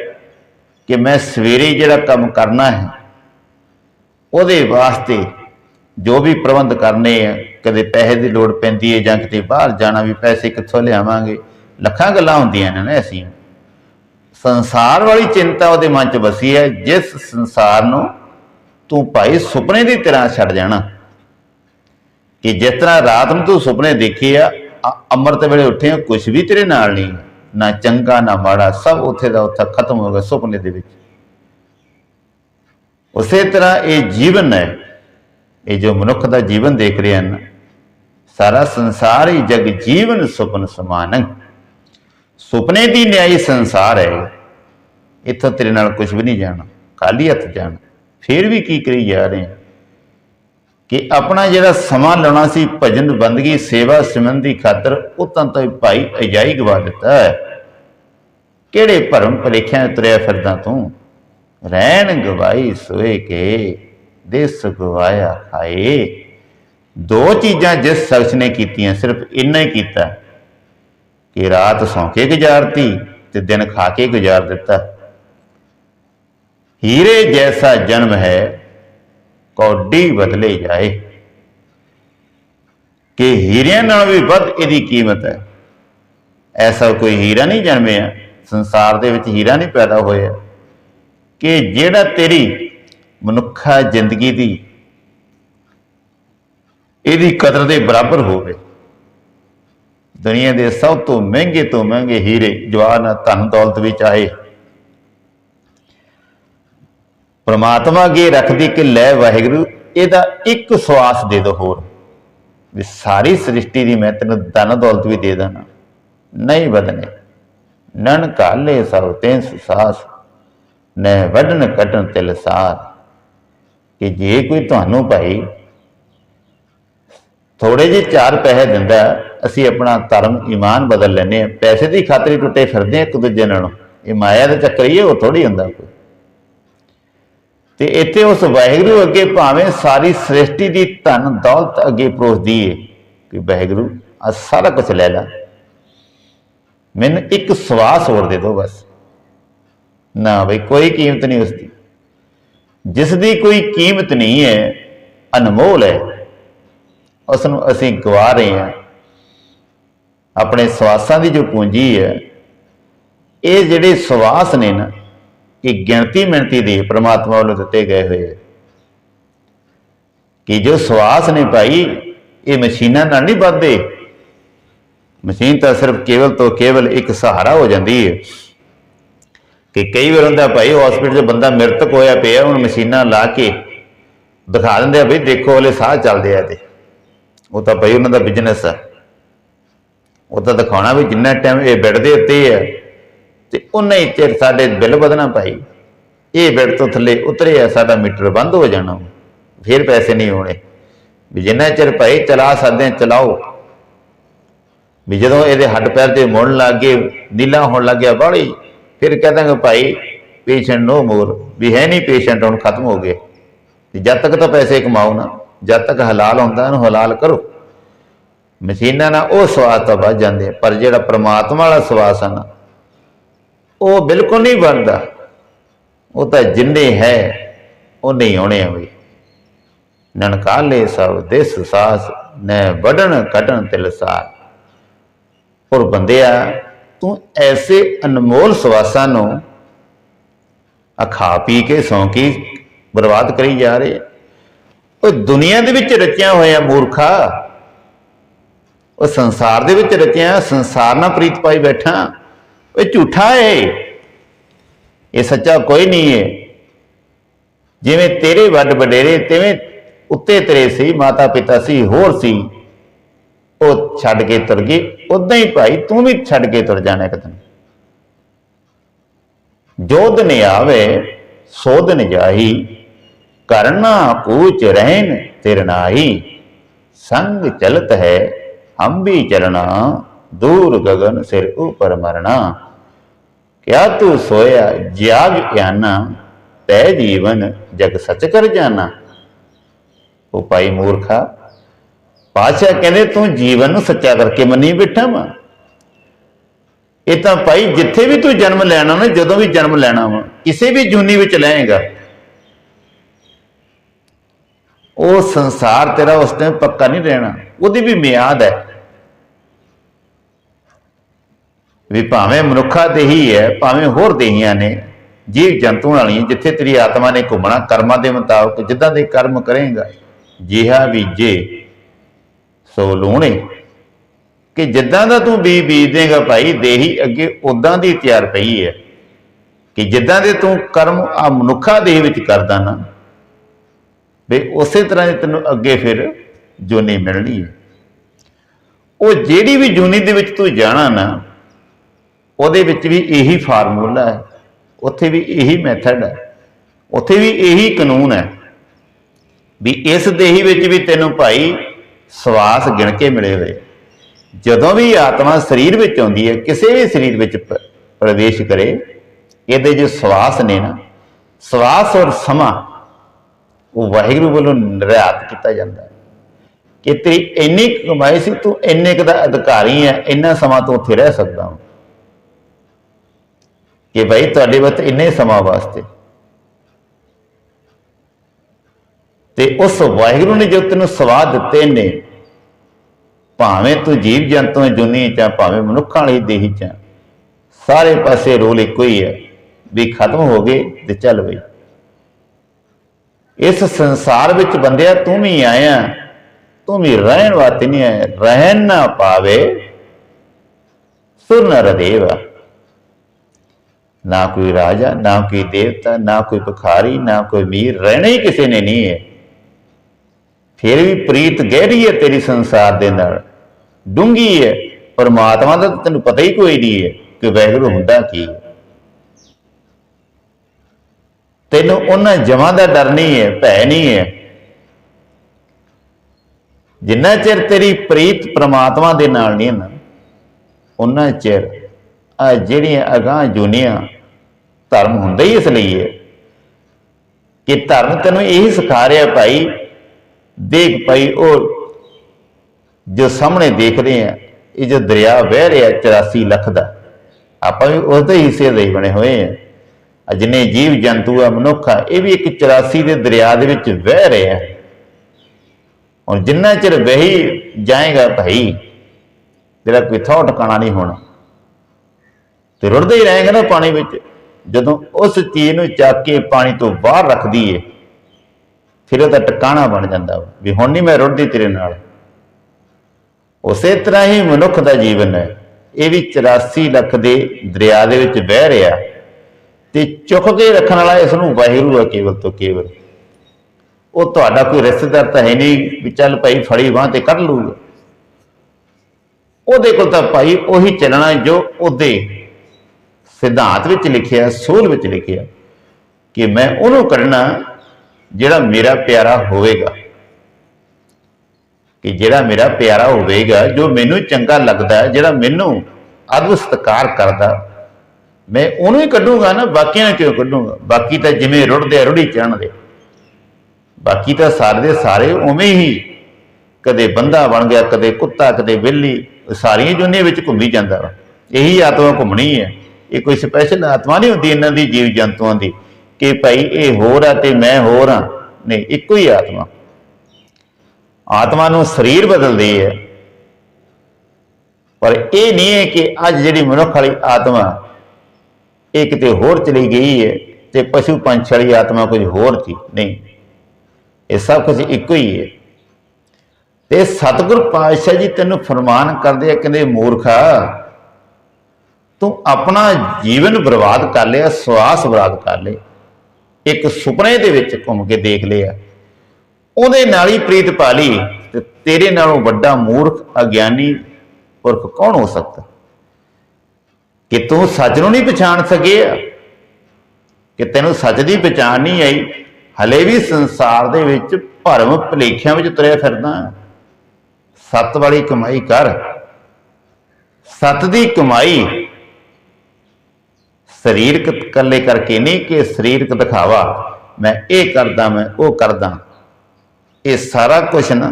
ਕਿ ਮੈਂ ਸਵੇਰੇ ਜਿਹੜਾ ਕੰਮ ਕਰਨਾ ਹੈ, ਉਹਦੇ ਵਾਸਤੇ ਜੋ ਵੀ ਪ੍ਰਬੰਧ ਕਰਨੇ ਆ, ਕਦੇ ਪੈਸੇ ਦੀ ਲੋੜ ਪੈਂਦੀ ਹੈ ਜਾਂ ਕਿਤੇ ਬਾਹਰ ਜਾਣਾ ਵੀ, ਪੈਸੇ ਕਿੱਥੋਂ ਲਿਆਵਾਂਗੇ, ਲੱਖਾਂ ਗੱਲਾਂ ਹੁੰਦੀਆਂ ਨੇ ਨਾ ਅਸੀਂ ਸੰਸਾਰ ਵਾਲੀ ਚਿੰਤਾ ਉਹਦੇ ਮਨ 'ਚ ਵਸੀ ਹੈ, ਜਿਸ ਸੰਸਾਰ ਨੂੰ ਤੂੰ ਭਾਈ ਸੁਪਨੇ ਦੀ ਤਰ੍ਹਾਂ ਛੱਡ ਜਾਣਾ। ਕਿ ਜਿਸ ਤਰ੍ਹਾਂ ਰਾਤ ਨੂੰ ਤੂੰ ਸੁਪਨੇ ਦੇਖੇ ਆ ਅੰਮ੍ਰਿਤ ਵੇਲੇ ਉੱਠੇ ਕੁਝ ਵੀ ਤੇਰੇ ਨਾਲ ਨਹੀਂ। ਨਾ ਚੰਗਾ, ਨਾ ਮਾੜਾ, ਸਭ ਉੱਥੇ ਦਾ ਉੱਥੇ ਖਤਮ ਹੋ ਗਿਆ ਸੁਪਨੇ ਦੇ ਵਿੱਚ। ਉਸੇ ਤਰ੍ਹਾਂ ਇਹ ਜੀਵਨ ਹੈ, ਇਹ ਜੋ ਮਨੁੱਖ ਦਾ ਜੀਵਨ ਦੇਖ ਰਹੇ ਹਨ, ਸਾਰਾ ਸੰਸਾਰ ਹੀ ਜਗ ਜੀਵਨ ਸੁਪਨ ਸਮਾਨ ਸੁਪਨੇ ਦੀ ਨਿਆਈ ਸੰਸਾਰ ਹੈ, ਇੱਥੋਂ ਤੇਰੇ ਨਾਲ ਕੁਝ ਵੀ ਨਹੀਂ ਜਾਣਾ, ਖਾਲੀ ਹੱਥ ਜਾਣਾ। ਫਿਰ ਵੀ ਕੀ ਕਰੀ ਜਾ ਰਹੇ ਹਾਂ? ਕਿ ਆਪਣਾ ਜਿਹੜਾ ਸਮਾਂ ਲਾਉਣਾ ਸੀ ਭਜਨ ਬੰਦਗੀ ਸੇਵਾ ਸਿਮਰਨ ਖਾਤਰ, ਉਹ ਤਾਂ ਤਾਂ ਭਾਈ ਅਜਾਈ ਗਵਾ ਦਿੱਤਾ ਹੈ। ਕਿਹੜੇ ਭਰਮ ਭਲੇਖਿਆਂ ਤੁਰਿਆ ਫਿਰਦਾ ਤੂੰ? ਰਹਿਣ ਗਵਾਈ ਸੋਏ ਕੇ, ਦੇਸ ਗਵਾਇਆ ਖਾਏ ਦੋ ਚੀਜ਼ਾਂ ਜਿਸ ਸ਼ਖਸ ਨੇ ਕੀਤੀਆਂ, ਸਿਰਫ ਇੰਨਾ ਹੀ ਕੀਤਾ ਕਿ ਰਾਤ ਸੌਂ ਕੇ ਗੁਜ਼ਾਰਤੀ ਤੇ ਦਿਨ ਖਾ ਕੇ ਗੁਜ਼ਾਰ ਦਿੱਤਾ। ਹੀਰੇ ਜੈਸਾ ਜਨਮ ਹੈ, ਕੌਡੀ ਬਦਲੇ ਜਾਏ। ਕਿ ਹੀਰਿਆਂ ਨਾਲ ਵੀ ਵੱਧ ਇਹਦੀ ਕੀਮਤ ਹੈ। ਐਸਾ ਕੋਈ ਹੀਰਾ ਨਹੀਂ ਜਨਮਿਆ, ਸੰਸਾਰ ਦੇ ਵਿੱਚ ਹੀਰਾ ਨਹੀਂ ਪੈਦਾ ਹੋਇਆ। ਕਿ ਜਿਹੜਾ ਤੇਰੀ ਮਨੁੱਖਾ ਜ਼ਿੰਦਗੀ ਦੀ ਇਹਦੀ ਕਦਰ ਦੇ ਬਰਾਬਰ ਹੋਵੇ। ਦੁਨੀਆ ਦੇ ਸਭ ਤੋਂ ਮਹਿੰਗੇ ਤੋਂ ਮਹਿੰਗੇ ਹੀਰੇ ਜਵਾਨ ਧਨ ਦੌਲਤ ਵਿੱਚ ਆਏ ਪ੍ਰਮਾਤਮਾ ਅੱਗੇ ਰੱਖਦੀ ਕਿ ਲੈ ਵਾਹਿਗੁਰੂ, ਇਹਦਾ ਇੱਕ ਸਵਾਸ ਦੇ ਦੋ ਹੋਰ। ਵੀ ਸਾਰੀ ਸ੍ਰਿਸ਼ਟੀ ਦੀ ਮੈਂ ਤੈਨੂੰ ਧਨ ਦੌਲਤ ਵੀ ਦੇ ਦੇਣਾ ਨਹੀਂ ਬਦਨੇ ਨਨ ਕਾਲੇ ਸਭ ਤੈਨ ਸੁਸਾਸ। ਨਹਿ ਵੱਢਣ ਕਟਣ ਤਿਲ ਸਾਰ। ਕਿ ਜੇ ਕੋਈ ਤੁਹਾਨੂੰ ਭਾਈ ਥੋੜੇ ਜਿਹੇ ਚਾਰ ਪੈਸੇ ਦਿੰਦਾ, ਅਸੀਂ ਆਪਣਾ ਧਰਮ, ਈਮਾਨ ਬਦਲ ਲੈਨੇ ਆ ਪੈਸੇ ਦੀ ਖਾਤਰੀ ਟੁੱਟੇ ਫਿਰਦੇ ਆ ਇੱਕ ਦੂਜੇ ਨਾਲ। ਇਹ ਮਾਇਆ ਦਾ ਚੱਕਰ ਹੀ ਹੈ, ਉਹ ਥੋੜੀ ਹੁੰਦਾ ਕੋਈ। ਤੇ ਇੱਥੇ ਉਸ ਵਾਹਿਗੁਰੂ ਅੱਗੇ ਭਾਵੇਂ ਸਾਰੀ ਸ੍ਰਿਸ਼ਟੀ ਦੀ ਧਨ ਦੌਲਤ ਅੱਗੇ ਪਰੋਸਦੀ ਏ, ਕਿ ਵਾਹਿਗੁਰੂ ਆ ਸਾਰਾ ਕੁਝ ਲੈ ਲੈ। ਮੈਨੂੰ ਇੱਕ ਸਵਾਸ ਹੋਰ ਦੇ ਦਿਓ ਬਸ। ਨਾ ਬਈ, ਕੋਈ ਕੀਮਤ ਨਹੀਂ ਉਸ ਦੀ ਜਿਸ ਦੀ ਕੋਈ ਕੀਮਤ ਨਹੀਂ ਹੈ ਅਨਮੋਲ ਹੈ ਉਸ ਨੂੰ ਅਸੀਂ ਗਵਾ ਰਹੇ ਹਾਂ। ਆਪਣੇ ਸਵਾਸਾਂ ਦੀ ਜੋ ਪੂੰਜੀ ਹੈ ਇਹ ਜਿਹੜੇ ਸਵਾਸ ਨੇ ਨਾ ਇਹ ਗਿਣਤੀ ਮਿਣਤੀ ਦੇ ਪ੍ਰਮਾਤਮਾ ਵੱਲੋਂ ਦਿੱਤੇ ਗਏ ਹੋਏ ਹੈ ਕਿ ਜੋ ਸਵਾਸ ਨੇ ਭਾਈ, ਇਹ ਮਸ਼ੀਨਾਂ ਨਾਲ ਨਹੀਂ ਵੱਧਦੇ। ਮਸ਼ੀਨ ਤਾਂ ਸਿਰਫ ਕੇਵਲ ਤੋਂ ਕੇਵਲ ਇੱਕ ਸਹਾਰਾ ਹੋ ਜਾਂਦੀ ਹੈ। ਕਿ ਕਈ ਵਾਰ ਹੁੰਦਾ ਭਾਈ ਹਸਪੀਟਲ 'ਚ ਬੰਦਾ ਮ੍ਰਿਤਕ ਹੋਇਆ ਪਿਆ ਹੁਣ ਮਸ਼ੀਨਾਂ ਲਾ ਕੇ ਦਿਖਾ ਦਿੰਦੇ ਆ ਬਈ ਦੇਖੋ ਹਲੇ ਸਾਹ ਚੱਲਦੇ ਆ ਤੇ ਉਹ ਤਾਂ ਭਾਈ ਉਹਨਾਂ ਦਾ ਬਿਜ਼ਨਸ ਆ। ਉਹ ਤਾਂ ਦਿਖਾਉਣਾ ਵੀ ਜਿੰਨਾ ਟਾਈਮ ਇਹ ਬੈੱਡ ਦੇ ਉੱਤੇ ਹੈ ਤੇ ਉਨਾ ਹੀ ਚਿਰ ਸਾਡੇ ਬਿੱਲ ਵਧਣਾ ਭਾਈ। ਇਹ ਬਿੱਲ ਤੋਂ ਥੱਲੇ ਉਤਰੇ ਆ ਸਾਡਾ ਮੀਟਰ ਬੰਦ ਹੋ ਜਾਣਾ। ਫਿਰ ਪੈਸੇ ਨਹੀਂ ਹੋਣੇ। ਵੀ ਜਿੰਨਾ ਚਿਰ ਭਾਈ ਚਲਾ ਸਕਦੇ ਆ, ਚਲਾਓ। ਵੀ ਜਦੋਂ ਇਹਦੇ ਹੱਡ ਪੈਰ ਤੇ ਮੁੜਨ ਲੱਗ ਗਏ ਨੀਲਾ ਹੋਣ ਲੱਗਿਆ ਬਾਹਲੀ ਫਿਰ ਕਹਦਾਂਗੇ ਭਾਈ ਪੇਸ਼ੈਂਟ ਨੋ ਮੋਰ ਵੀ ਹੈ ਨਹੀਂ ਪੇਸ਼ੈਂਟ ਹੁਣ ਖਤਮ ਹੋ ਗਏ। ਤੇ ਜਦ ਤੱਕ ਤਾਂ ਪੈਸੇ ਕਮਾਓ ਨਾ ਜਦ ਤੱਕ ਹਲਾਲ ਹੁੰਦਾ ਇਹਨੂੰ ਹਲਾਲ ਕਰੋ। ਮਸ਼ੀਨਾਂ ਨਾਲ ਉਹ ਸਵਾਦ ਤਾਂ ਵੱਧ ਜਾਂਦੇ ਆ, ਪਰ ਜਿਹੜਾ ਪ੍ਰਮਾਤਮਾ ਵਾਲਾ ਸਵਾਸ ਆ ਨਾ ਉਹ ਬਿਲਕੁਲ ਨਹੀਂ ਬਣਦਾ। ਉਹ ਤਾਂ ਜਿੰਨੇ ਹੈ ਉਹ ਨਹੀਂ ਹੋਣੇ ਆ ਨਨਕਾਲੇ ਸਭ ਦਿਸ ਸਾਸ, ਨੇ ਵਡਣ ਕਟਣ ਤਿਲਸਾਰ ਔਰ ਬੰਦਿਆ, ਤੂੰ ਐਸੇ ਅਨਮੋਲ ਸਵਾਸਾਂ ਨੂੰ ਅਖਾ ਪੀ ਕੇ ਸੌਂਕੀ ਬਰਬਾਦ ਕਰੀ ਜਾ ਰਹੇ। ਉਹ ਦੁਨੀਆ ਦੇ ਵਿੱਚ ਰਚਿਆ ਹੋਇਆ ਮੂਰਖਾ, ਉਹ ਸੰਸਾਰ ਦੇ ਵਿੱਚ ਰਚਿਆ, ਸੰਸਾਰ ਨਾਲ ਪ੍ਰੀਤ ਪਾਈ ਬੈਠਾ। ਇਹ ਝੂਠਾ ਏ। ਇਹ ਸੱਚਾ ਕੋਈ ਨਹੀਂ ਹੈ ਜਿਵੇਂ ਤੇਰੇ ਵੱਡ ਵਡੇਰੇ, ਤਿਵੇਂ ਉੱਤੇ ਤੇਰੇ ਸੀ, ਮਾਤਾ ਪਿਤਾ ਸੀ, ਹੋਰ ਸੀ, ਉਹ ਛੱਡ ਕੇ ਤੁਰ ਗਏ। ਉਦਾਂ ਹੀ ਭਾਈ, ਤੂੰ ਵੀ ਛੱਡ ਕੇ ਤੁਰ ਜਾਣਾ ਇੱਕ ਦਿਨ। ਜੋਧ ਨੇ ਆਵੇ ਸੋਧ ਨ ਜਾਹੀ। ਕਰਨਾ ਕੂਚ ਰਹਿਨ ਤਿਰਨਾਹੀ ਸੰਗ ਚਲਤ ਹੈ ਹਮ ਵੀ ਚਲਣਾ। ਦੂਰ ਗगन ਸਿਰ ਉਪਰ ਮਰਨਾ। ਕਿਆ ਤੂੰ ਸੋਇਆ ਜਾਗ ਗਿਆਨਾ, ਤੈ ਜੀਵਨ ਜਗ ਸੱਚ ਕਰ ਜਾਣਾ ਉਹ ਭਾਈ ਮੂਰਖਾ ਪਾਸ਼ਾ ਕਹਿੰਦੇ ਤੂੰ ਜੀਵਨ ਨੂੰ ਸੱਚਾ ਕਰਕੇ ਮੰਨੀ ਬੈਠਾ ਵਾ। ਇਹ ਤਾਂ ਭਾਈ ਜਿੱਥੇ ਵੀ ਤੂੰ ਜਨਮ ਲੈਣਾ ਨਾ, ਜਦੋਂ ਵੀ ਜਨਮ ਲੈਣਾ ਵਾ, ਕਿਸੇ ਵੀ ਜੂਨੀ ਵਿੱਚ ਲੈਏਗਾ। ਉਹ ਸੰਸਾਰ ਤੇਰਾ ਉਸ ਟਾਈਮ ਪੱਕਾ ਨਹੀਂ ਰਹਿਣਾ। ਉਹਦੀ ਵੀ ਮਿਆਦ ਹੈ। ਵੀ ਭਾਵੇਂ ਮਨੁੱਖਾ ਦੇਹੀ ਹੈ, ਭਾਵੇਂ ਹੋਰ ਦੇਹੀਆਂ ਨੇ, ਜੀਵ ਜੰਤੂ ਵਾਲੀਆਂ, ਜਿੱਥੇ ਤੇਰੀ ਆਤਮਾ ਨੇ ਘੁੰਮਣਾ, ਕਰਮਾਂ ਦੇ ਮੁਤਾਬਕ ਜਿੱਦਾਂ ਦੇ ਕਰਮ ਕਰੇਗਾ, ਜਿਹਾ ਬੀਜੇ ਸੋ ਲੂਣੇ, ਕਿ ਜਿੱਦਾਂ ਦਾ ਤੂੰ ਬੀਜ ਬੀਜ ਦੇਗਾ ਭਾਈ, ਦੇਹੀ ਅੱਗੇ ਉਦਾਂ ਦੀ ਤਿਆਰ ਪਈ ਹੈ, ਕਿ ਜਿੱਦਾਂ ਦੇ ਤੂੰ ਕਰਮ ਆ ਮਨੁੱਖਾ ਦੇਹ ਵਿੱਚ ਕਰਦਾ ਨਾ, ਵੀ ਉਸੇ ਤਰ੍ਹਾਂ ਹੀ ਤੈਨੂੰ ਅੱਗੇ ਫਿਰ ਜੂਨੀ ਮਿਲਣੀ ਹੈ। ਉਹ ਜਿਹੜੀ ਵੀ ਜੂਨੀ ਦੇ ਵਿੱਚ ਤੂੰ ਜਾਣਾ ਨਾ ਉਹਦੇ ਵਿੱਚ ਵੀ ਇਹੀ ਫਾਰਮੂਲਾ ਹੈ, ਉੱਥੇ ਵੀ ਇਹੀ ਮੈਥਡ ਹੈ, ਉੱਥੇ ਵੀ ਇਹੀ ਕਾਨੂੰਨ ਹੈ ਵੀ ਇਸ ਦੇਹੀ ਵਿੱਚ ਵੀ ਤੈਨੂੰ ਭਾਈ ਸਵਾਸ ਗਿਣ ਕੇ ਮਿਲੇ ਹੋਏ। ਜਦੋਂ ਵੀ ਆਤਮਾ ਸਰੀਰ ਵਿੱਚ ਆਉਂਦੀ ਹੈ, ਕਿਸੇ ਵੀ ਸਰੀਰ ਵਿੱਚ ਪ- ਪ੍ਰਵੇਸ਼ ਕਰੇ, ਇਹਦੇ ਜੋ ਸਵਾਸ ਨੇ ਨਾ, ਸਵਾਸ ਔਰ ਸਮਾਂ ਉਹ ਵਾਹਿਗੁਰੂ ਵੱਲੋਂ ਨਿਰਯਾਤ ਕੀਤਾ ਜਾਂਦਾ ਹੈ। ਕਿ ਤੇਰੀ ਇੰਨੀ ਕੁ ਕਮਾਈ ਸੀ, ਤੂੰ ਇੰਨੇ ਕੁ ਦਾ ਅਧਿਕਾਰੀ ਹੈ, ਇੰਨਾ ਸਮਾਂ ਤੂੰ ਉੱਥੇ ਰਹਿ ਸਕਦਾ ਹਾਂ ਕਿ ਭਾਈ ਤੁਹਾਡੇ ਵਾਸਤੇ ਇੰਨੇ ਸਮਾਂ ਵਾਸਤੇ। ਤੇ ਉਸ ਵਾਹਿਗੁਰੂ ਨੇ ਜੋ ਤੈਨੂੰ ਸਵਾਦ ਦਿੱਤੇ ਨੇ, ਭਾਵੇਂ ਤੂੰ ਜੀਵ ਜੰਤੂ ਜੁਨੀ ਚ ਭਾਵੇਂ ਮਨੁੱਖਾਂ ਲਈ ਦੇਹੀ ਚ ਸਾਰੇ ਪਾਸੇ ਰੋਲ ਇੱਕੋ ਹੀ ਹੈ, ਵੀ ਖਤਮ ਹੋ ਗਏ ਤੇ ਚੱਲ ਬਈ। ਇਸ ਸੰਸਾਰ ਵਿੱਚ ਬੰਦਿਆ, ਤੂੰ ਵੀ ਆਇਆ ਤੂੰ ਵੀ ਰਹਿਣ ਵਾਸਤੇ ਨਹੀਂ ਆਇਆ, ਰਹਿਣ ਨਾ ਪਾਵੇ, ਸੁਰ ਨਰ ਦੇਵਾ ਨਾ ਕੋਈ ਰਾਜਾ, ਨਾ ਕੋਈ ਦੇਵਤਾ, ਨਾ ਕੋਈ ਭਿਖਾਰੀ, ਨਾ ਕੋਈ ਮੀਰ, ਰਹਿਣਾ ਹੀ ਕਿਸੇ ਨੇ ਨਹੀਂ ਹੈ। ਫਿਰ ਵੀ ਪ੍ਰੀਤ ਗਹਿਰੀ ਹੈ ਤੇਰੀ ਸੰਸਾਰ ਦੇ ਨਾਲ। ਡੂੰਗੀ ਹੈ, ਪਰਮਾਤਮਾ ਦਾ ਤੈਨੂੰ ਪਤਾ ਹੀ ਕੋਈ ਨਹੀਂ ਹੈ ਕਿ ਵੈਗਰੂ ਹੁੰਦਾ ਕੀ ਹੈ। ਤੈਨੂੰ ਉਹਨਾਂ ਜਮਾਂ ਦਾ ਡਰ ਨਹੀਂ ਹੈ, ਭੈ ਨਹੀਂ ਹੈ। ਜਿੰਨਾ ਚਿਰ ਤੇਰੀ ਪ੍ਰੀਤ ਪ੍ਰਮਾਤਮਾ ਦੇ ਨਾਲ ਨਹੀਂ ਹੈ ਨਾ, ਉਹਨਾਂ ਚਿਰ ਜਿਹੜੀਆਂ ਅਗਾਹ ਜੁਨੀਆਂ ਧਰਮ ਹੁੰਦਾ ਹੀ ਇਸ ਲਈ ਹੈ ਕਿ ਧਰਮ ਤੈਨੂੰ ਇਹੀ ਸਿਖਾ ਰਿਹਾ ਭਾਈ, ਦੇਖ ਭਾਈ ਉਹ ਜੋ ਸਾਹਮਣੇ ਦੇਖ ਰਹੇ ਆ, ਇਹ ਜੋ ਦਰਿਆ ਵਹਿ ਰਿਹਾ 84 ਲੱਖ ਦਾ, ਆਪਾਂ ਵੀ ਉਸ ਦੇ ਹਿੱਸੇ ਦੇ ਬਣੇ ਹੋਏ ਆ। ਆ ਜਿੰਨੇ ਜੀਵ ਜੰਤੂ ਆ, ਮਨੁੱਖ ਆ, ਇਹ ਵੀ ਇੱਕ 84 ਦੇ ਦਰਿਆ ਦੇ ਵਿੱਚ ਵਹਿ ਰਿਹਾ ਔਰ ਜਿੰਨਾ ਚਿਰ ਵਹੀ ਜਾਏਗਾ ਭਾਈ, ਤੇਰਾ ਕੋਈ ਥਾਂ ਟਿਕਾਣਾ ਨਹੀਂ ਹੋਣਾ। ਤੇ ਰੁੜਦੇ ਹੀ ਰਹੇਗਾ ਨਾ ਪਾਣੀ ਵਿੱਚ। ਜਦੋਂ ਉਸ ਚੀਜ਼ ਨੂੰ ਚੱਕ ਕੇ ਪਾਣੀ ਤੋਂ ਬਾਹਰ ਰੱਖਦੀ ਏ ਫਿਰ ਉਹਦਾ ਟਿਕਾਣਾ ਬਣ ਜਾਂਦਾ ਵੀ ਹੁਣ ਨਹੀਂ ਮੈਂ ਰੁੜਦੀ ਤੇਰੇ ਨਾਲ। ਉਸੇ ਤਰ੍ਹਾਂ ਹੀ ਮਨੁੱਖ ਦਾ ਜੀਵਨ ਹੈ। ਇਹ ਵੀ 84 ਲੱਖ ਦੇ ਦਰਿਆ ਦੇ ਵਿੱਚ ਵਹਿ ਰਿਹਾ ਤੇ ਚੁੱਕ ਕੇ ਰੱਖਣ ਵਾਲਾ ਇਸ ਨੂੰ ਵਾਹਿਗੁਰੂ ਹੈ ਕੇਵਲ ਤੋਂ ਕੇਵਲ। ਉਹ ਤੁਹਾਡਾ ਕੋਈ ਰਿਸ਼ਤੇਦਾਰ ਤਾਂ ਹੈ ਨਹੀਂ ਵੀ ਚੱਲ ਭਾਈ ਫੜੀ ਬਾਂਹ ਤੇ ਕੱਢ ਲੂਗਾ ਉਹਦੇ ਕੋਲ ਤਾਂ ਭਾਈ ਉਹੀ ਚੱਲਣਾ ਜੋ ਉਹਦੇ ਸਿਧਾਂਤ ਵਿੱਚ ਲਿਖਿਆ ਸੋਲ ਵਿੱਚ ਲਿਖਿਆ ਕਿ ਮੈਂ ਉਹਨੂੰ ਕਰਨਾ ਜਿਹੜਾ ਮੇਰਾ ਪਿਆਰਾ ਹੋਵੇਗਾ। ਕਿ ਜਿਹੜਾ ਮੇਰਾ ਪਿਆਰਾ ਹੋਵੇਗਾ ਜੋ ਮੈਨੂੰ ਚੰਗਾ ਲੱਗਦਾ ਜਿਹੜਾ ਮੈਨੂੰ ਅਦਬ ਸਤਿਕਾਰ ਕਰਦਾ ਮੈਂ ਉਹਨੂੰ ਹੀ ਕੱਢੂਗਾ ਨਾ ਬਾਕੀਆਂ ਨੂੰ ਕਿਉਂ ਕੱਢੂਗਾ? ਬਾਕੀ ਤਾਂ ਜਿਵੇਂ ਰੁੜਦੇ ਆ, ਰੁੜੀ ਚੜਨਦੇ ਬਾਕੀ ਤਾਂ ਸਾਰੇ ਦੇ ਸਾਰੇ ਉਵੇਂ ਹੀ ਕਦੇ ਬੰਦਾ ਬਣ ਗਿਆ ਕਦੇ ਕੁੱਤਾ ਕਦੇ ਬਿੱਲੀ ਸਾਰੀਆਂ ਜੁਨੀਆਂ ਵਿੱਚ ਘੁੰਮੀ ਜਾਂਦਾ ਵਾ। ਇਹੀ ਆਤਮਾ ਘੁੰਮਣੀ ਹੈ। ਇਹ ਕੋਈ ਸਪੈਸ਼ਲ ਆਤਮਾ ਨਹੀਂ ਹੁੰਦੀ ਇਹਨਾਂ ਦੀ ਜੀਵ ਜੰਤੂਆਂ ਦੀ ਕਿ ਭਾਈ ਇਹ ਹੋਰ ਆ ਤੇ ਮੈਂ ਹੋਰ ਆ। ਨਹੀਂ, ਇੱਕੋ ਹੀ ਆਤਮਾ। ਆਤਮਾ ਨੂੰ ਸਰੀਰ ਬਦਲਦੀ ਹੈ। ਪਰ ਇਹ ਨਹੀਂ ਹੈ ਕਿ ਅੱਜ ਜਿਹੜੀ ਮਨੁੱਖ ਵਾਲੀ ਆਤਮਾ ਇਹ ਕਿਤੇ ਹੋਰ ਚਲੀ ਗਈ ਹੈ ਤੇ ਪਸ਼ੂ ਪੰਛੀ ਵਾਲੀ ਆਤਮਾ ਕੁਝ ਹੋਰ ਸੀ। ਨਹੀਂ, ਇਹ ਸਭ ਕੁਝ ਇੱਕੋ ਹੀ ਹੈ। ਤੇ ਸਤਿਗੁਰ ਪਾਤਸ਼ਾਹ ਜੀ ਤੈਨੂੰ ਫਰਮਾਨ ਕਰਦੇ ਆ, ਕਹਿੰਦੇ ਮੂਰਖਾ ਤੂੰ ਆਪਣਾ ਜੀਵਨ ਬਰਬਾਦ ਕਰ ਲਿਆ, ਸਵਾਸ ਬਰਬਾਦ ਕਰ ਲਿਆ ਇੱਕ ਸੁਪਨੇ ਦੇ ਵਿੱਚ ਘੁੰਮ ਕੇ ਦੇਖ ਲਿਆ। ਉਹਦੇ ਨਾਲ ਹੀ ਪ੍ਰੀਤ ਪਾ ਲਈ ਤੇ ਤੇਰੇ ਨਾਲੋਂ ਵੱਡਾ ਮੂਰਖ, ਅਗਿਆਨੀ ਪੁਰਖ ਕੌਣ ਹੋ ਸਕਦਾ? ਕਿ ਤੂੰ ਸੱਚ ਨੂੰ ਨਹੀਂ ਪਛਾਣ ਸਕਿਆ? ਕਿ ਤੈਨੂੰ ਸੱਚ ਦੀ ਪਛਾਣ ਨਹੀਂ ਆਈ? ਹਲੇ ਵੀ ਸੰਸਾਰ ਦੇ ਵਿੱਚ ਭਰਮ ਭਲੇਖਿਆਂ ਵਿੱਚ ਤੁਰਿਆ ਫਿਰਦਾ। ਸੱਤ ਵਾਲੀ ਕਮਾਈ ਕਰ। ਸੱਤ ਦੀ ਕਮਾਈ ਸਰੀਰਕ ਇਕੱਲੇ ਕਰਕੇ ਨਹੀਂ ਕਿ ਸਰੀਰਕ ਦਿਖਾਵਾ, ਮੈਂ ਇਹ ਕਰਦਾ, ਮੈਂ ਉਹ ਕਰਦਾ। ਇਹ ਸਾਰਾ ਕੁਝ ਨਾ,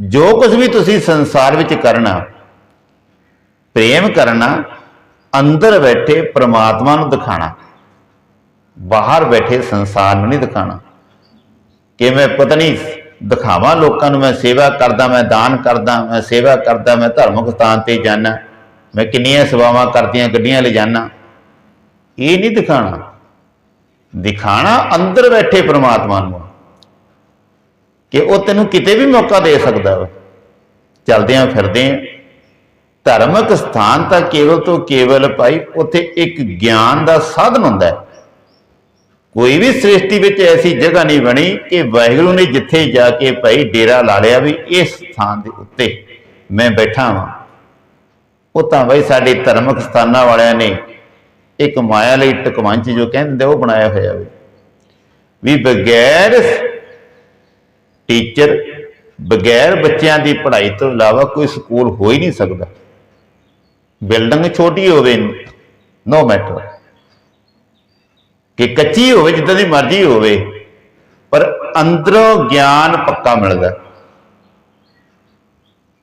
ਜੋ ਕੁਝ ਵੀ ਤੁਸੀਂ ਸੰਸਾਰ ਵਿੱਚ ਕਰਨਾ, ਪ੍ਰੇਮ ਕਰਨਾ, ਅੰਦਰ ਬੈਠੇ ਪ੍ਰਮਾਤਮਾ ਨੂੰ ਦਿਖਾਣਾ, ਬਾਹਰ ਬੈਠੇ ਸੰਸਾਰ ਨੂੰ ਨਹੀਂ ਦਿਖਾਣਾ। ਕਿ ਮੈਂ ਪਤਾ ਨਹੀਂ, ਦਿਖਾਵਾਂ ਲੋਕਾਂ ਨੂੰ, ਮੈਂ ਸੇਵਾ ਕਰਦਾ, ਮੈਂ ਦਾਨ ਕਰਦਾ, ਮੈਂ ਸੇਵਾ ਕਰਦਾ, ਮੈਂ ਧਾਰਮਿਕ ਸਥਾਨ ਤੇ ਜਾਣਾ ਮੈਂ ਕਿੰਨੀਆਂ ਸੇਵਾਵਾਂ ਕਰਦੀਆਂ, ਗੱਡੀਆਂ ਲੈ ਜਾਣਾ ਇਹ ਨਹੀਂ ਦਿਖਾਣਾ। ਦਿਖਾਣਾ ਅੰਦਰ ਬੈਠੇ ਪ੍ਰਮਾਤਮਾ ਨੂੰ। ਕਿ ਉਹ ਤੈਨੂੰ ਕਿਤੇ ਵੀ ਮੌਕਾ ਦੇ ਸਕਦਾ ਵਾ। ਚਲਦਿਆਂ ਫਿਰਦੇ ਆ ਧਰਮਿਕ ਸਥਾਨ ਤਾਂ ਕੇਵਲ ਤੋਂ ਕੇਵਲ ਭਾਈ ਉੱਥੇ ਇੱਕ ਗਿਆਨ ਦਾ ਸਾਧਨ ਹੁੰਦਾ ਹੈ। ਕੋਈ ਵੀ ਸ੍ਰਿਸ਼ਟੀ ਵਿੱਚ ਐਸੀ ਜਗ੍ਹਾ ਨਹੀਂ ਬਣੀ ਕਿ ਵਾਹਿਗੁਰੂ ਨੇ ਜਿੱਥੇ ਜਾ ਕੇ ਭਾਈ ਡੇਰਾ ਲਾ ਲਿਆ ਵੀ ਇਸ ਸਥਾਨ ਦੇ ਉੱਤੇ ਮੈਂ ਬੈਠਾ ਹਾਂ ਉਹ ਤਾਂ ਭਾਈ ਸਾਡੇ ਧਰਮਿਕ ਸਥਾਨਾਂ ਵਾਲਿਆਂ ਨੇ ਇੱਕ ਮਾਇਆ ਲਈ ਟਕਵੰਚ ਜੋ ਕਹਿੰਦੇ ਉਹ ਬਣਾਇਆ ਹੋਇਆ ਵੀ। ਵੀ ਬਗੈਰ ਟੀਚਰ, ਬਗੈਰ ਬੱਚਿਆਂ ਦੀ ਪੜ੍ਹਾਈ ਤੋਂ ਇਲਾਵਾ ਕੋਈ ਸਕੂਲ ਹੋ ਹੀ ਨਹੀਂ ਸਕਦਾ। ਬਿਲਡਿੰਗ ਛੋਟੀ ਹੋਵੇ, ਨੋ ਮੈਟਰ। ਕਿ ਕੱਚੀ ਹੋਵੇ, ਜਿੱਦਾਂ ਦੀ ਮਰਜ਼ੀ ਹੋਵੇ, ਪਰ ਅੰਦਰੋਂ ਗਿਆਨ ਪੱਕਾ ਮਿਲਦਾ।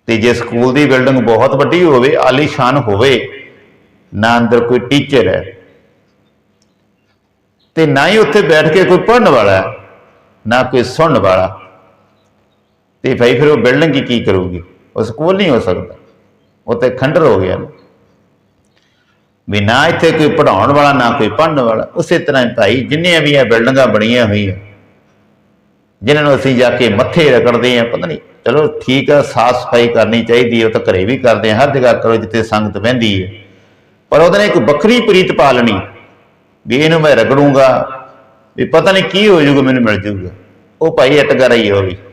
ਤੇ ਜੇ ਸਕੂਲ ਦੀ ਬਿਲਡਿੰਗ ਬਹੁਤ ਵੱਡੀ ਹੋਵੇ, ਆਲੀਸ਼ਾਨ ਹੋਵੇ ਨਾ ਅੰਦਰ ਕੋਈ ਟੀਚਰ ਹੈ। ਤੇ ਨਾ ਹੀ ਉੱਥੇ ਬੈਠ ਕੇ ਕੋਈ ਪੜ੍ਹਨ ਵਾਲਾ ਹੈ, ਨਾ ਕੋਈ ਸੁਣਨ ਵਾਲਾ। ਤੇ ਭਾਈ ਫਿਰ ਉਹ ਬਿਲਡਿੰਗ ਕੀ ਕੀ ਕਰੂਗੀ? ਉਹ ਸਕੂਲ ਨਹੀਂ ਹੋ ਸਕਦਾ। ਉਹ ਤੇ ਖੰਡਰ ਹੋ ਗਿਆ। ਵੀ ਨਾ ਇੱਥੇ ਕੋਈ ਪੜਾਉਣ ਵਾਲਾ ਨਾ ਕੋਈ ਪੜ੍ਹਨ ਵਾਲਾ। ਉਸੇ ਤਰ੍ਹਾਂ ਹੀ ਭਾਈ ਜਿੰਨੀਆਂ ਵੀ ਇਹ ਬਿਲਡਿੰਗਾਂ ਬਣੀਆਂ ਹੋਈਆਂ ਜਿਨ੍ਹਾਂ ਨੂੰ ਅਸੀਂ ਜਾ ਕੇ ਮੱਥੇ ਰਗੜਦੇ ਆ ਪਤਾ ਨਹੀਂ ਚਲੋ ਠੀਕ ਆ ਸਾਫ਼ ਸਫ਼ਾਈ ਕਰਨੀ ਚਾਹੀਦੀ ਹੈ ਉਹ ਤਾਂ ਘਰੇ ਵੀ ਕਰਦੇ ਆ। ਹਰ ਜਗ੍ਹਾ ਕਰੋ ਜਿੱਥੇ ਸੰਗਤ ਬਹਿੰਦੀ ਹੈ। ਪਰ ਉਹਦੇ ਨੇ ਇੱਕ ਵੱਖਰੀ ਪ੍ਰੀਤ ਪਾ ਲੈਣੀ ਵੀ ਇਹਨੂੰ ਮੈਂ ਰਗੜੂੰਗਾ, ਵੀ ਪਤਾ ਨਹੀਂ ਕੀ ਹੋ ਜਾਊਗਾ, ਮੈਨੂੰ ਮਿਲ ਜਾਊਗਾ। ਉਹ ਭਾਈ ਅਟਗਰਾ ਹੀ ਹੋਵੇ ਉਹ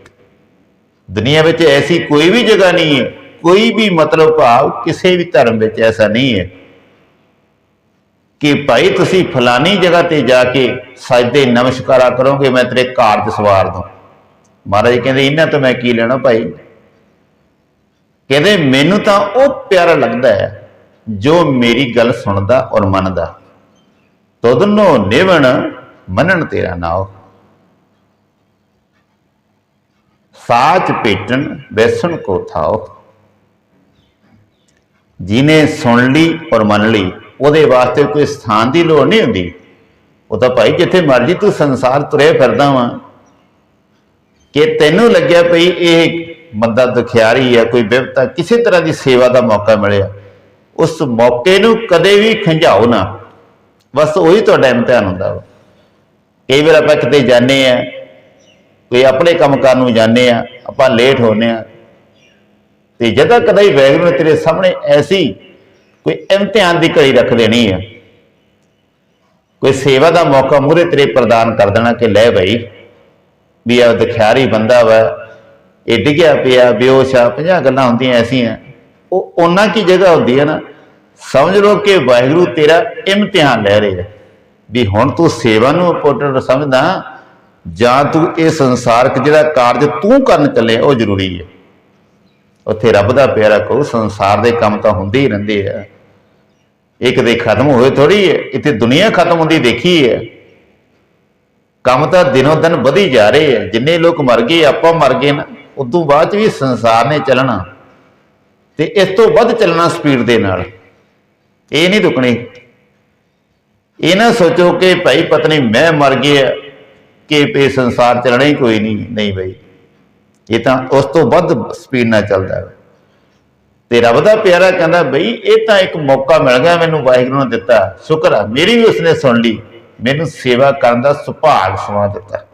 ਦੁਨੀਆ ਵਿੱਚ ਐਸੀ ਕੋਈ ਵੀ ਜਗ੍ਹਾ ਨਹੀਂ ਹੈ, ਕੋਈ ਵੀ ਮਤਲਬ ਭਾਵ ਕਿਸੇ ਵੀ ਧਰਮ ਵਿੱਚ ਐਸਾ ਨਹੀਂ ਹੈ ਕਿ ਭਾਈ ਤੁਸੀਂ ਫਲਾਨੀ ਜਗ੍ਹਾ ਤੇ ਜਾ ਕੇ ਸਜਦੇ ਨਮਸਕਾਰਾ ਕਰੋਗੇ, ਮੈਂ ਤੇਰੇ ਕਾਰਜ ਸਵਾਰ ਦੂੰ। ਮਹਾਰਾਜ ਕਹਿੰਦੇ, ਇਹਨਾਂ ਤੋਂ ਮੈਂ ਕੀ ਲੈਣਾ ਭਾਈ? ਕਹਿੰਦੇ, ਮੈਨੂੰ ਤਾਂ ਉਹ ਪਿਆਰਾ ਲੱਗਦਾ ਹੈ ਜੋ ਮੇਰੀ ਗੱਲ ਸੁਣਦਾ ਔਰ ਮੰਨਦਾ, ਤਦਨੋ ਨਿਵਣ ਮੰਨਣ ਤੇਰਾ ਨਾਉ। ਸਾਚ ਪੇਟਣ ਵੈਸਣ ਕੋ ਥਾਓ ਜਿਨੇ ਸੁਣ ਲਈ ਔਰ ਮੰਨ ਲਈ, ਉਹਦੇ ਵਾਸਤੇ ਕੋਈ ਸਥਾਨ ਦੀ ਲੋੜ ਨਹੀਂ ਹੁੰਦੀ। ਉਹ ਤਾਂ ਭਾਈ ਜਿੱਥੇ ਮਰਜ਼ੀ ਤੂੰ ਸੰਸਾਰ ਤੁਰੇ ਫਿਰਦਾ ਵਾਂ। ਕਿ ਤੈਨੂੰ ਲੱਗਿਆ ਪਈ ਇਹ ਬੰਦਾ ਦੁਖਿਆਰੀ ਆ, ਕੋਈ ਬਿਪਤਾ ਕਿਸੇ ਤਰ੍ਹਾਂ ਦੀ ਸੇਵਾ ਦਾ ਮੌਕਾ ਮਿਲਿਆ। ਉਸ ਮੌਕੇ ਨੂੰ ਕਦੇ ਵੀ ਖੰਝਾਓ ਨਾ। ਬਸ ਉਹੀ ਤੁਹਾਡਾ ਇਮਤਿਹਾਨ ਹੁੰਦਾ ਵਾ। ਕਈ ਵਾਰ ਆਪਾਂ ਕਿਤੇ ਜਾਂਦੇ ਆ, ਕੋਈ ਆਪਣੇ ਕੰਮ ਕਰਨ ਨੂੰ ਜਾਂਦੇ ਆ, ਆਪਾਂ ਲੇਟ ਹੋਨੇ ਆ। ਤੇ ਜਦੋਂ ਕਦੇ ਵੈਗਰੂ ਨੇ ਤੇਰੇ ਸਾਹਮਣੇ ਐਸੀ ਕੋਈ ਇਮਤਿਹਾਨ ਦੀ ਘੜੀ ਰੱਖ ਦੇਣੀ ਆ। ਕੋਈ ਸੇਵਾ ਦਾ ਮੌਕਾ ਮੂਰੇ ਤੇਰੇ ਪ੍ਰਦਾਨ ਕਰ ਦੇਣਾ ਕਿ ਲੈ ਭਾਈ ਵੀ ਆ ਦਿਖਿਆਰੀ ਬੰਦਾ ਵਾ। ਇਹ ਡਿੱਗਿਆ ਪਿਆ, ਬੇਹੋਸ਼ ਆ 50 ਗੱਲਾਂ ਹੁੰਦੀਆਂ ਐਸੀਆਂ। ਉਹ ਉਹਨਾਂ ਕੀ ਜਗ੍ਹਾ ਹੁੰਦੀ ਹੈ ਨਾ? ਸਮਝ ਲਓ ਕਿ ਵਾਹਿਗੁਰੂ ਤੇਰਾ ਇਮਤਿਹਾਨ ਲੈ ਰਿਹਾ ਵੀ ਹੁਣ ਤੂੰ ਸੇਵਾ ਨੂੰ ਇੰਪੋਰਟੈਂਟ ਸਮਝਦਾ ਜਾਂ ਤੂੰ ਇਹ ਸੰਸਾਰਕ ਜਿਹੜਾ ਕਾਰਜ ਤੂੰ ਕਰਨ ਚੱਲੇ, ਉਹ ਜ਼ਰੂਰੀ ਹੈ। ਉੱਥੇ ਰੱਬ ਦਾ ਪਿਆਰਾ ਕਹੋ, ਸੰਸਾਰ ਦੇ ਕੰਮ ਤਾਂ ਹੁੰਦੇ ਹੀ ਰਹਿੰਦੇ ਆ। ਇਹ ਕਦੇ ਖਤਮ ਹੋਏ ਥੋੜੀ ਹੈ, ਇੱਥੇ ਦੁਨੀਆ ਖਤਮ ਹੁੰਦੀ ਦੇਖੀ ਹੈ। ਕੰਮ ਤਾਂ ਦਿਨੋ ਦਿਨ ਵਧੀ ਜਾ ਰਹੇ ਆ ਜਿੰਨੇ ਲੋਕ ਮਰ ਗਏ, ਆਪਾਂ ਮਰ ਗਏ ਨਾ, ਉਦੋਂ ਬਾਅਦ ਚ ਵੀ ਸੰਸਾਰ ਨੇ ਚੱਲਣਾ। ਤੇ ਇਸ ਤੋਂ ਵੱਧ ਚੱਲਣਾ ਸਪੀਡ ਦੇ ਨਾਲ। ਇਹ ਨਹੀਂ ਰੁਕਣੀ। ਇਹ ਨਾ ਸੋਚੋ ਕਿ ਭਾਈ ਪਤਨੀ ਮੈਂ ਮਰ ਗਿਆ ਕਿ ਇਹ ਸੰਸਾਰ ਚੱਲਣਾ ਹੀ ਕੋਈ ਨਹੀਂ ਨਹੀਂ ਭਾਈ ਇਹ ਤਾਂ ਉਸ ਤੋਂ ਵੱਧ ਸਪੀਡ ਨਾਲ ਚੱਲਦਾ ਹੈ। ਤੇ ਰੱਬ ਦਾ ਪਿਆਰਾ ਕਹਿੰਦਾ, ਬਈ, ਇਹ ਤਾਂ ਇੱਕ ਮੌਕਾ ਮਿਲ ਗਿਆ ਮੈਨੂੰ, ਵਾਹਿਗੁਰੂ ਨੇ ਦਿੱਤਾ। ਸ਼ੁਕਰ ਆ, ਮੇਰੀ ਵੀ ਉਸਨੇ ਸੁਣ ਲਈ। ਮੈਨੂੰ ਸੇਵਾ ਕਰਨ ਦਾ ਸੁਭਾਗ ਸਮਾ ਦਿੱਤਾ।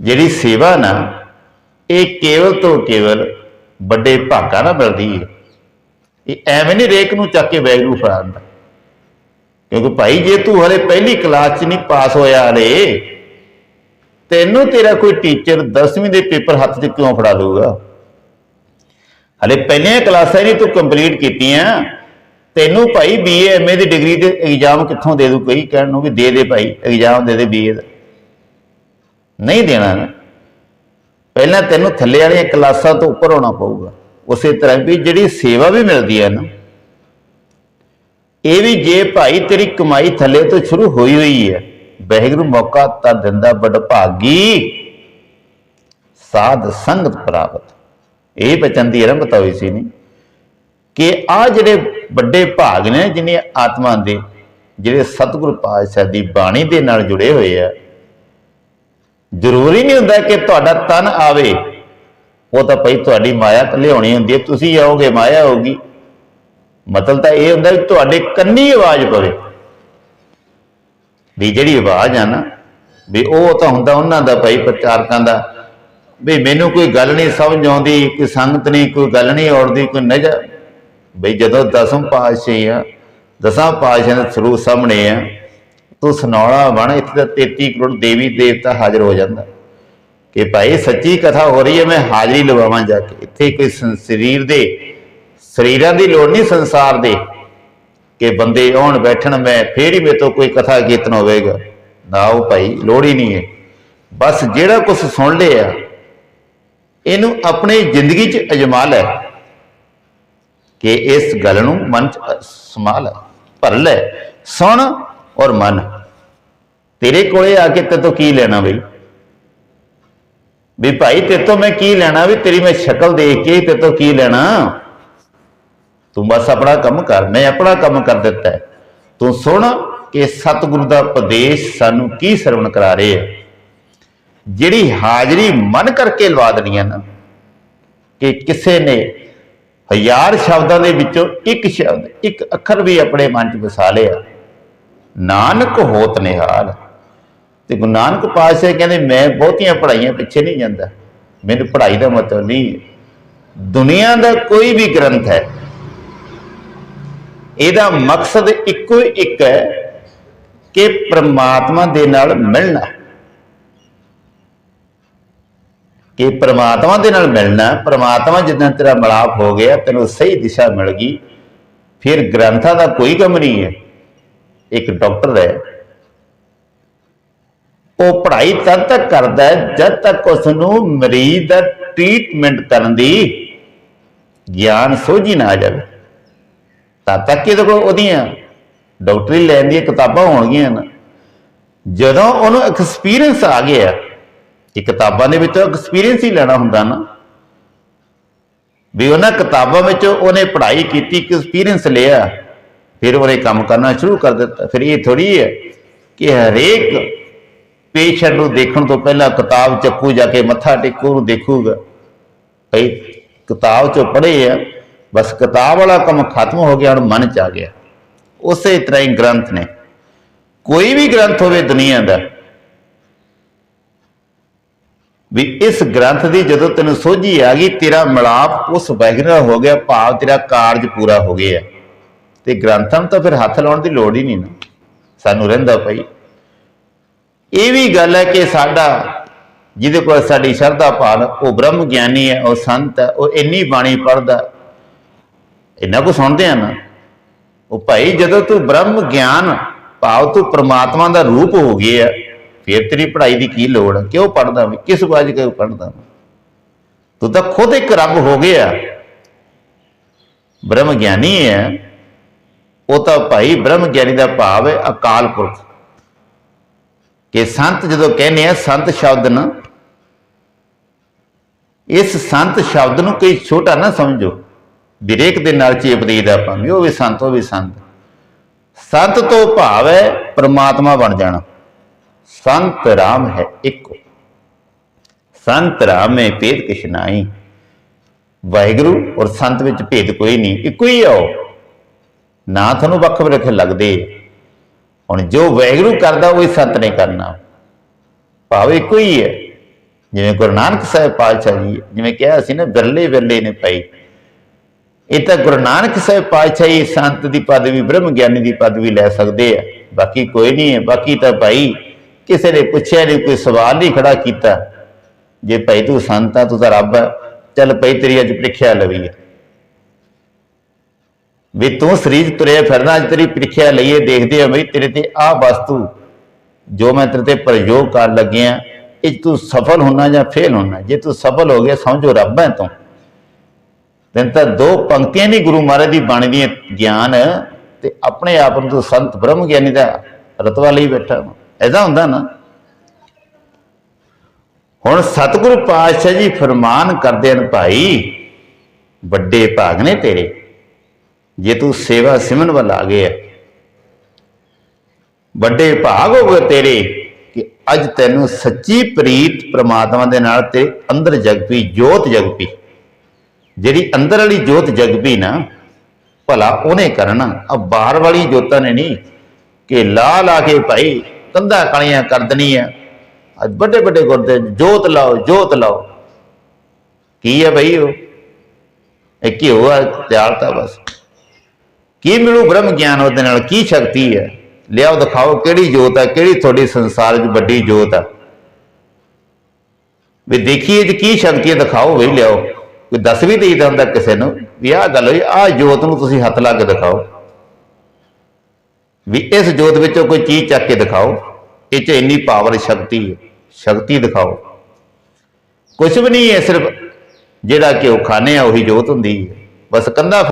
ਜਿਹੜੀ ਸੇਵਾ ਨਾ, ਇਹ ਕੇਵਲ ਤੋਂ ਕੇਵਲ ਵੱਡੇ ਭਾਗਾਂ ਨਾਲ ਮਿਲਦੀ ਹੈ ਇਹ ਐਵੇਂ ਨਹੀਂ ਰੇਕ ਨੂੰ ਚੱਕ ਕੇ ਬੈਗ ਨੂੰ ਵੈਗਰੂ ਫੜਾਉਂਦਾ। ਕਿਉਂਕਿ ਭਾਈ ਜੇ ਤੂੰ ਹਲੇ ਪਹਿਲੀ ਕਲਾਸ 'ਚ ਨਹੀਂ ਪਾਸ ਹੋਇਆ ਹਲੇ, ਤੈਨੂੰ ਤੇਰਾ ਕੋਈ ਟੀਚਰ 10ਵੀਂ ਦੇ ਪੇਪਰ ਹੱਥ 'ਚ ਕਿਉਂ ਫੜਾ ਦਊਗਾ? ਹਲੇ ਪਹਿਲੀਆਂ ਕਲਾਸਾਂ ਹੀ ਨਹੀਂ ਤੂੰ ਕੰਪਲੀਟ ਕੀਤੀਆਂ। ਤੈਨੂੰ ਭਾਈ ਬੀਏ ਐਮਏ ਦੀ ਡਿਗਰੀ ਦੇ ਐਗਜ਼ਾਮ ਕਿੱਥੋਂ ਦੇ ਦੂ ਕਈ ਕਹਿਣ ਨੂੰ ਵੀ ਦੇ ਦੇ ਭਾਈ ਐਗਜ਼ਾਮ ਦੇ ਦੇ ਬੀਏ ਦਾ। ਨਹੀਂ ਦੇਣਾ ਨਾ। ਪਹਿਲਾਂ ਤੈਨੂੰ ਥੱਲੇ ਵਾਲੀਆਂ ਕਲਾਸਾਂ ਤੋਂ ਉੱਪਰ ਹੋਣਾ ਪਊਗਾ। ਉਸੇ ਤਰ੍ਹਾਂ ਵੀ ਜਿਹੜੀ ਸੇਵਾ ਵੀ ਮਿਲਦੀ ਹੈ ਨਾ, ਇਹ ਵੀ ਜੇ ਭਾਈ ਤੇਰੀ ਕਮਾਈ ਥੱਲੇ ਤੋਂ ਸ਼ੁਰੂ ਹੋਈ ਹੋਈ ਹੈ, ਵਾਹਿਗੁਰੂ ਮੌਕਾ ਤਾਂ ਦਿੰਦਾ ਬੜ ਭਾਗੀ ਸਾਧ ਸੰਗਤ ਪ੍ਰਾਪਤ। ਇਹ ਬਚਨ ਦੀ ਆਰੰਭਤਾ ਹੋਈ ਸੀ ਨਹੀਂ ਕਿ ਆ ਜਿਹੜੇ ਵੱਡੇ ਭਾਗ ਨੇ ਜਿਨੇ ਆਤਮਾ ਦੇ, ਜਿਹੜੇ ਸਤਿਗੁਰੂ ਪਾਤਸ਼ਾਹ ਦੀ ਬਾਣੀ ਦੇ ਨਾਲ ਜੁੜੇ ਹੋਏ ਆ ਜ਼ਰੂਰੀ ਨਹੀਂ ਹੁੰਦਾ ਕਿ ਤੁਹਾਡਾ ਤਨ ਆਵੇ। ਉਹ ਤਾਂ ਭਈ ਤੁਹਾਡੀ ਮਾਇਆ ਤਾਂ ਲਿਆਉਣੀ ਹੁੰਦੀ ਹੈ, ਤੁਸੀਂ ਆਓਗੇ, ਮਾਇਆ ਹੋਊਗੀ ਮਤਲਬ ਤਾਂ ਇਹ ਹੁੰਦਾ ਵੀ ਤੁਹਾਡੇ ਕੰਨੀ ਆਵਾਜ਼ ਪਵੇ। ਵੀ ਜਿਹੜੀ ਆਵਾਜ਼ ਆ ਨਾ, ਵੀ ਉਹ ਤਾਂ ਹੁੰਦਾ ਉਹਨਾਂ ਦਾ ਭਾਈ ਪ੍ਰਚਾਰਕਾਂ ਦਾ। ਵੀ ਮੈਨੂੰ ਕੋਈ ਗੱਲ ਨਹੀਂ ਸਮਝ ਆਉਂਦੀ, ਕੋਈ ਸੰਗਤ ਨਹੀਂ, ਕੋਈ ਗੱਲ ਨਹੀਂ ਔੜਦੀ, ਕੋਈ ਨਜ਼ਰ। ਬਈ ਜਦੋਂ ਦਸਮ ਪਾਤਸ਼ਾਹੀ ਆ, ਦਸਾਂ ਪਾਤਸ਼ਾਹ ਦੇ ਸਰੂਪ ਸਾਹਮਣੇ ਆ ਤੂੰ ਸੁਣਾਉਣਾ ਬਣ ਇੱਥੇ ਤਾਂ 33 ਕਰੋੜ ਦੇਵੀ ਦੇਵਤਾ ਹਾਜ਼ਰ ਹੋ ਜਾਂਦਾ। ਕਿ ਭਾਈ ਸੱਚੀ ਕਥਾ ਹੋ ਰਹੀ ਹੈ, ਮੈਂ ਹਾਜ਼ਰੀ ਲਵਾਵਾਂ ਜਾ ਕੇ। ਇੱਥੇ ਕੋਈ ਸੰ- ਸਰੀਰ ਦੇ, ਸਰੀਰਾਂ ਦੀ ਲੋੜ ਨਹੀਂ ਸੰਸਾਰ ਦੇ। ਕਿ ਬੰਦੇ ਆਉਣ ਬੈਠਣ, ਮੈਂ ਫੇਰ ਹੀ ਮੇਰੇ ਤੋਂ ਕੋਈ ਕਥਾ ਕੀਰਤਨ ਹੋਵੇਗਾ। ਨਾ ਉਹ ਭਾਈ, ਲੋੜ ਹੀ ਨਹੀਂ ਹੈ। ਬਸ ਜਿਹੜਾ ਕੁਝ ਸੁਣ ਲਿਆ, ਇਹਨੂੰ ਆਪਣੀ ਜ਼ਿੰਦਗੀ 'ਚ ਅਜਮਾ ਲੈ। ਕਿ ਇਸ ਗੱਲ ਨੂੰ ਮਨ 'ਚ ਸਮਾ ਲੈ ਭਰ ਲੈ। ਸੁਣ ਔਰ ਮਨ। ਤੇਰੇ ਕੋਲੇ ਆ ਕੇ ਤੇ ਤੋਂ ਕੀ ਲੈਣਾ ਬਈ? ਵੀ ਭਾਈ ਤੇ ਤੋਂ ਮੈਂ ਕੀ ਲੈਣਾ? ਵੀ ਤੇਰੀ ਮੈਂ ਸ਼ਕਲ ਦੇਖ ਕੇ ਤੇ ਤੋਂ ਕੀ ਲੈਣਾ? ਤੂੰ ਬਸ ਆਪਣਾ ਕੰਮ ਕਰ, ਮੈਂ ਆਪਣਾ ਕੰਮ ਕਰ ਦਿੱਤਾ ਤੂੰ ਸੁਣ ਕਿ ਸਤਿਗੁਰੂ ਦਾ ਉਪਦੇਸ਼ ਸਾਨੂੰ ਕੀ ਸਰਵਣ ਕਰਾ ਰਹੇ ਆ ਜਿਹੜੀ ਹਾਜ਼ਰੀ ਮਨ ਕਰਕੇ ਲਵਾ ਦੇਣੀ ਨਾ, ਕਿ ਕਿਸੇ ਨੇ ਹਜ਼ਾਰ ਸ਼ਬਦਾਂ ਦੇ ਵਿੱਚੋਂ ਇੱਕ ਸ਼ਬਦ, ਇੱਕ ਅੱਖਰ ਵੀ ਆਪਣੇ ਮਨ 'ਚ ਵਸਾ ਲਿਆ। ਨਾਨਕ ਹੋਤ ਨਿਹਾਲ। ਤੇ ਗੁਰੂ ਨਾਨਕ ਪਾਤਸ਼ਾਹ ਕਹਿੰਦੇ, ਮੈਂ ਬਹੁਤੀਆਂ ਪੜ੍ਹਾਈਆਂ ਪਿੱਛੇ ਨਹੀਂ ਜਾਂਦਾ। ਮੈਨੂੰ ਪੜ੍ਹਾਈ ਦਾ ਮਤਲਬ ਨਹੀਂ ਹੈ। ਦੁਨੀਆ ਦਾ ਕੋਈ ਵੀ ਗ੍ਰੰਥ ਹੈ, ਇਹਦਾ ਮਕਸਦ ਇੱਕੋ ਇੱਕ ਹੈ ਕਿ ਪ੍ਰਮਾਤਮਾ ਦੇ ਨਾਲ ਮਿਲਣਾ। ਕਿ ਪ੍ਰਮਾਤਮਾ ਦੇ ਨਾਲ ਮਿਲਣਾ, ਪ੍ਰਮਾਤਮਾ ਜਿੱਦਾਂ ਤੇਰਾ ਮਿਲਾਪ ਹੋ ਗਿਆ, ਤੈਨੂੰ ਸਹੀ ਦਿਸ਼ਾ ਮਿਲ ਗਈ, ਫਿਰ ਗ੍ਰੰਥਾਂ ਦਾ ਕੋਈ ਕੰਮ ਨਹੀਂ ਹੈ। ਇੱਕ ਡਾਕਟਰ ਹੈ। ਉਹ ਪੜ੍ਹਾਈ ਤਦ ਤੱਕ ਕਰਦਾ ਹੈ ਜਦ ਤੱਕ ਉਸ ਨੂੰ ਮਰੀਜ਼ ਦਾ ਟ੍ਰੀਟਮੈਂਟ ਕਰਨ ਦੀ ਗਿਆਨ ਸੋਝੀ ਨਾ ਆ ਜਾਵੇ। ਤਦ ਤੱਕ ਇਹਦੇ ਕੋਲ ਉਹਦੀਆਂ ਡਾਕਟਰੀ ਲੈਣ ਦੀਆਂ ਕਿਤਾਬਾਂ ਹੋਣਗੀਆਂ ਨਾ। ਜਦੋਂ ਉਹਨੂੰ ਐਕਸਪੀਰੀਅੰਸ ਆ ਗਿਆ, ਇਹ ਕਿਤਾਬਾਂ ਦੇ ਵਿੱਚੋਂ ਐਕਸਪੀਰੀਅੰਸ ਹੀ ਲੈਣਾ ਹੁੰਦਾ ਨਾ। ਵੀ ਉਹਨਾਂ ਕਿਤਾਬਾਂ ਵਿੱਚ ਉਹਨੇ ਪੜ੍ਹਾਈ ਕੀਤੀ ਐਕਸਪੀਰੀਅੰਸ ਲਿਆ। ਫਿਰ ਉਹਨੇ ਕੰਮ ਕਰਨਾ ਸ਼ੁਰੂ ਕਰ ਦਿੱਤਾ। ਫਿਰ ਇਹ ਥੋੜੀ ਹੈ ਕਿ ਹਰੇਕ ਪੇਸ਼ੈਂਟ ਨੂੰ ਦੇਖਣ ਤੋਂ ਪਹਿਲਾਂ ਕਿਤਾਬ ਚੱਕੂ ਜਾ ਕੇ ਮੱਥਾ ਟੇਕੂ ਨੂੰ ਦੇਖੂਗਾ। ਭਈ ਕਿਤਾਬ ਚੋਂ ਪੜ੍ਹੇ ਆ, ਬਸ ਕਿਤਾਬ ਵਾਲਾ ਕੰਮ ਖਤਮ ਹੋ ਗਿਆ, ਹੁਣ ਮਨ ਚ ਆ ਗਿਆ। ਉਸੇ ਤਰ੍ਹਾਂ ਹੀ ਗ੍ਰੰਥ ਨੇ। ਕੋਈ ਵੀ ਗ੍ਰੰਥ ਹੋਵੇ ਦੁਨੀਆ ਦਾ, ਵੀ ਇਸ ਗ੍ਰੰਥ ਦੀ ਜਦੋਂ ਤੈਨੂੰ ਸੋਝੀ ਆ ਗਈ, ਤੇਰਾ ਮਿਲਾਪ ਉਸ ਵਾਹਿਗੁਰੂ ਨਾਲ ਹੋ ਗਿਆ, ਭਾਵ ਤੇਰਾ ਕਾਰਜ ਪੂਰਾ ਹੋ ਗਿਆ। ਤੇ ਗ੍ਰੰਥਾਂ ਨੂੰ ਤਾਂ ਫਿਰ ਹੱਥ ਲਾਉਣ ਦੀ ਲੋੜ ਹੀ ਨਹੀਂ ਨਾ। ਸਾਨੂੰ ਰਹਿੰਦਾ ਭਾਈ ਇਹ ਵੀ ਗੱਲ ਹੈ ਕਿ ਸਾਡਾ, ਜਿਹਦੇ ਕੋਲ ਸਾਡੀ ਸ਼ਰਧਾ ਭਾਵ ਉਹ ਬ੍ਰਹਮ ਗਿਆਨੀ ਹੈ, ਉਹ ਸੰਤ ਹੈ, ਉਹ ਇੰਨੀ ਬਾਣੀ ਪੜ੍ਹਦਾ। ਇੰਨਾ ਕੁ ਸੁਣਦੇ ਆ ਨਾ। ਉਹ ਭਾਈ, ਜਦੋਂ ਤੂੰ ਬ੍ਰਹਮ ਗਿਆਨ ਭਾਵ ਤੂੰ ਪ੍ਰਮਾਤਮਾ ਦਾ ਰੂਪ ਹੋ ਗਿਆ ਫਿਰ ਤੇਰੀ ਪੜ੍ਹਾਈ ਦੀ ਕੀ ਲੋੜ ਹੈ ਕਿਉਂ ਪੜ੍ਹਦਾ ਵੀ? ਕਿਸ ਵਾਜ ਕੇ ਪੜ੍ਹਦਾ ਤੂੰ ਤਾਂ ਖੁਦ ਇੱਕ ਰੱਬ ਹੋ ਗਿਆ। ਬ੍ਰਹਮ ਗਿਆਨੀ ਹੈ। ਉਹ ਤਾਂ ਭਾਈ ਬ੍ਰਹਮ ਗਿਆਨੀ ਦਾ ਭਾਵ ਹੈ ਅਕਾਲ ਪੁਰਖ। ਕਿ ਸੰਤ ਜਦੋਂ ਕਹਿੰਦੇ ਆ, ਸੰਤ ਸ਼ਬਦ ਨਾ, ਇਸ ਸੰਤ ਸ਼ਬਦ ਨੂੰ ਕੋਈ ਛੋਟਾ ਨਾ ਸਮਝੋ। ਵਿਰੇਕ ਦੇ ਨਾਲ ਚੇਪ ਦੇਈਦਾ ਆਪਾਂ ਵੀ ਉਹ ਵੀ ਸੰਤ, ਉਹ ਵੀ ਸੰਤ। ਸੰਤ ਤੋਂ ਭਾਵ ਹੈ ਪ੍ਰਮਾਤਮਾ ਬਣ ਜਾਣਾ। ਸੰਤ ਰਾਮ ਹੈ ਇੱਕੋ। ਸੰਤ ਰਾਮੇ ਭੇਦ ਕਿਛ ਨਾਹੀ। ਵਾਹਿਗੁਰੂ ਔਰ ਸੰਤ ਵਿੱਚ ਭੇਦ ਕੋਈ ਨਹੀਂ, ਇੱਕੋ ਹੀ ਆ ਉਹ। ਨਾ ਤੁਹਾਨੂੰ ਵੱਖ ਵੱਖ ਲੱਗਦੇ। ਹੁਣ ਜੋ ਵਾਹਿਗੁਰੂ ਕਰਦਾ, ਉਹ ਸੰਤ ਨੇ ਕਰਨਾ। ਭਾਵ ਇੱਕੋ ਹੀ ਹੈ। ਜਿਵੇਂ ਗੁਰੂ ਨਾਨਕ ਸਾਹਿਬ ਪਾਤਸ਼ਾਹ ਜੀ, ਜਿਵੇਂ ਕਿਹਾ ਸੀ ਨਾ ਬਿਰਲੇ ਬਿਰਲੇ ਨੇ ਪਾਈ ਇਹ ਤਾਂ ਗੁਰੂ ਨਾਨਕ ਸਾਹਿਬ ਪਾਤਸ਼ਾਹ ਜੀ ਸੰਤ ਦੀ ਪਦਵੀ ਬ੍ਰਹਮ ਗਿਆਨੀ ਦੀ ਪਦਵੀ ਲੈ ਸਕਦੇ ਆ। ਬਾਕੀ ਕੋਈ ਨਹੀਂ ਹੈ। ਬਾਕੀ ਤਾਂ ਭਾਈ ਕਿਸੇ ਨੇ ਪੁੱਛਿਆ ਨਹੀਂ, ਕੋਈ ਸਵਾਲ ਨਹੀਂ ਖੜਾ ਕੀਤਾ। ਜੇ ਭਾਈ ਤੂੰ ਸੰਤ ਆ, ਤੂੰ ਤਾਂ ਰੱਬ ਹੈ ਚੱਲ ਭਾਈ, ਤੇਰੀ ਅੱਜ ਪ੍ਰੀਖਿਆ ਲਵੀ ਹੈ ਵੀ ਤੂੰ ਸਰੀਰ ਤੁਰਿਆ ਫਿਰਦਾ ਅੱਜ ਤੇਰੀ ਪ੍ਰੀਖਿਆ ਲਈਏ ਦੇਖਦੇ ਆ ਬਈ ਤੇਰੇ ਤੇ ਆਹ ਵਸਤੂ ਜੋ ਮੈਂ ਤੇਰੇ ਤੇ ਪ੍ਰਯੋਗ ਕਰਨ ਲੱਗਿਆ ਇਹ ਤੂੰ ਸਫਲ ਹੋਣਾ ਜਾਂ ਫੇਲ ਹੋਣਾ? ਜੇ ਤੂੰ ਸਫਲ ਹੋ ਗਿਆ, ਸਮਝੋ ਰੱਬ ਹੈ ਤੂੰ। ਤੈਨੂੰ ਤਾਂ ਦੋ ਪੰਕਤੀਆਂ ਨਹੀਂ ਗੁਰੂ ਮਹਾਰਾਜ ਦੀ ਬਾਣੀ ਦੀਆਂ ਗਿਆਨ ਤੇ ਆਪਣੇ ਆਪ ਨੂੰ ਤੂੰ ਸੰਤ ਬ੍ਰਹਮ ਗਿਆਨੀ ਦਾ ਰਤਵਾ ਲਈ ਬੈਠਾ। ਐਦਾ ਹੁੰਦਾ ਨਾ। ਹੁਣ ਸਤਿਗੁਰੂ ਪਾਤਸ਼ਾਹ ਜੀ ਫਰਮਾਨ ਕਰਦੇ ਹਨ, ਭਾਈ, ਵੱਡੇ ਭਾਗ ਨੇ ਤੇਰੇ। ਜੇ ਤੂੰ ਸੇਵਾ ਸਿਮਨ ਵੱਲ ਆ ਗਿਆ ਵੱਡੇ ਭਾਗ ਹੋ ਗਏ ਤੇਰੇ ਕਿ ਅੱਜ ਤੈਨੂੰ ਸੱਚੀ ਪ੍ਰੀਤ ਪ੍ਰਮਾਤਮਾ ਦੇ ਨਾਲ ਤੇ ਅੰਦਰ ਜਗ ਪਈ, ਜੋਤ ਜਗ ਪਈ। ਜਿਹੜੀ ਅੰਦਰ ਵਾਲੀ ਜੋਤ ਜਗ ਪਈ ਨਾ, ਭਲਾ ਉਹਨੇ ਕਰਨਾ। ਆ ਬਾਹਰ ਵਾਲੀ ਜੋਤਾਂ ਨੇ ਨਹੀਂ, ਕਿ ਲਾ ਲਾ ਕੇ ਭਾਈ ਕੰਧਾਂ ਕਾਲੀਆਂ ਕਰ ਦੇਣੀਆਂ। ਅੱਜ ਵੱਡੇ ਵੱਡੇ ਗੁਰਦੇ, ਜੋਤ ਲਾਓ ਜੋਤ ਲਾਓ। ਕੀ ਹੈ ਭਈ ਉਹ? ਇਹ ਆ, ਤਿਆਰ ਤਾਂ ਬਸ। ਕੀ ਮਿਲੂ ਬ੍ਰਹਮ ਗਿਆਨ ਉਹਦੇ ਨਾਲ? ਕੀ ਸ਼ਕਤੀ ਹੈ? ਲਿਆਓ, ਦਿਖਾਓ, ਕਿਹੜੀ ਜੋਤ ਹੈ? ਕਿਹੜੀ ਤੁਹਾਡੀ ਸੰਸਾਰ 'ਚ ਵੱਡੀ ਜੋਤ ਹੈ? ਵੀ ਦੇਖੀਏ ਜੀ, ਕੀ ਸ਼ਕਤੀ ਦਿਖਾਓ, ਵੀ ਲਿਆਓ। ਕੋਈ ਦੱਸ ਵੀ ਦੇਈਦਾ ਹੁੰਦਾ ਕਿਸੇ ਨੂੰ, ਵੀ ਆਹ ਗੱਲ ਹੋਈ, ਆਹ ਜੋਤ ਨੂੰ ਤੁਸੀਂ ਹੱਥ ਲਾ ਕੇ ਦਿਖਾਓ। ਵੀ ਇਸ ਜੋਤ ਵਿੱਚੋਂ ਕੋਈ ਚੀਜ਼ ਚੱਕ ਕੇ ਦਿਖਾਓ, ਇਹ 'ਚ ਇੰਨੀ ਪਾਵਰ ਸ਼ਕਤੀ ਹੈ। ਸ਼ਕਤੀ ਦਿਖਾਓ। ਕੁਝ ਵੀ ਨਹੀਂ ਹੈ, ਸਿਰਫ ਜਿਹੜਾ ਕਿ ਉਹ ਖਾਣੇ ਆ, ਉਹੀ ਜੋਤ ਹੁੰਦੀ ਹੈ। ਬਸ ਕੰਧਾ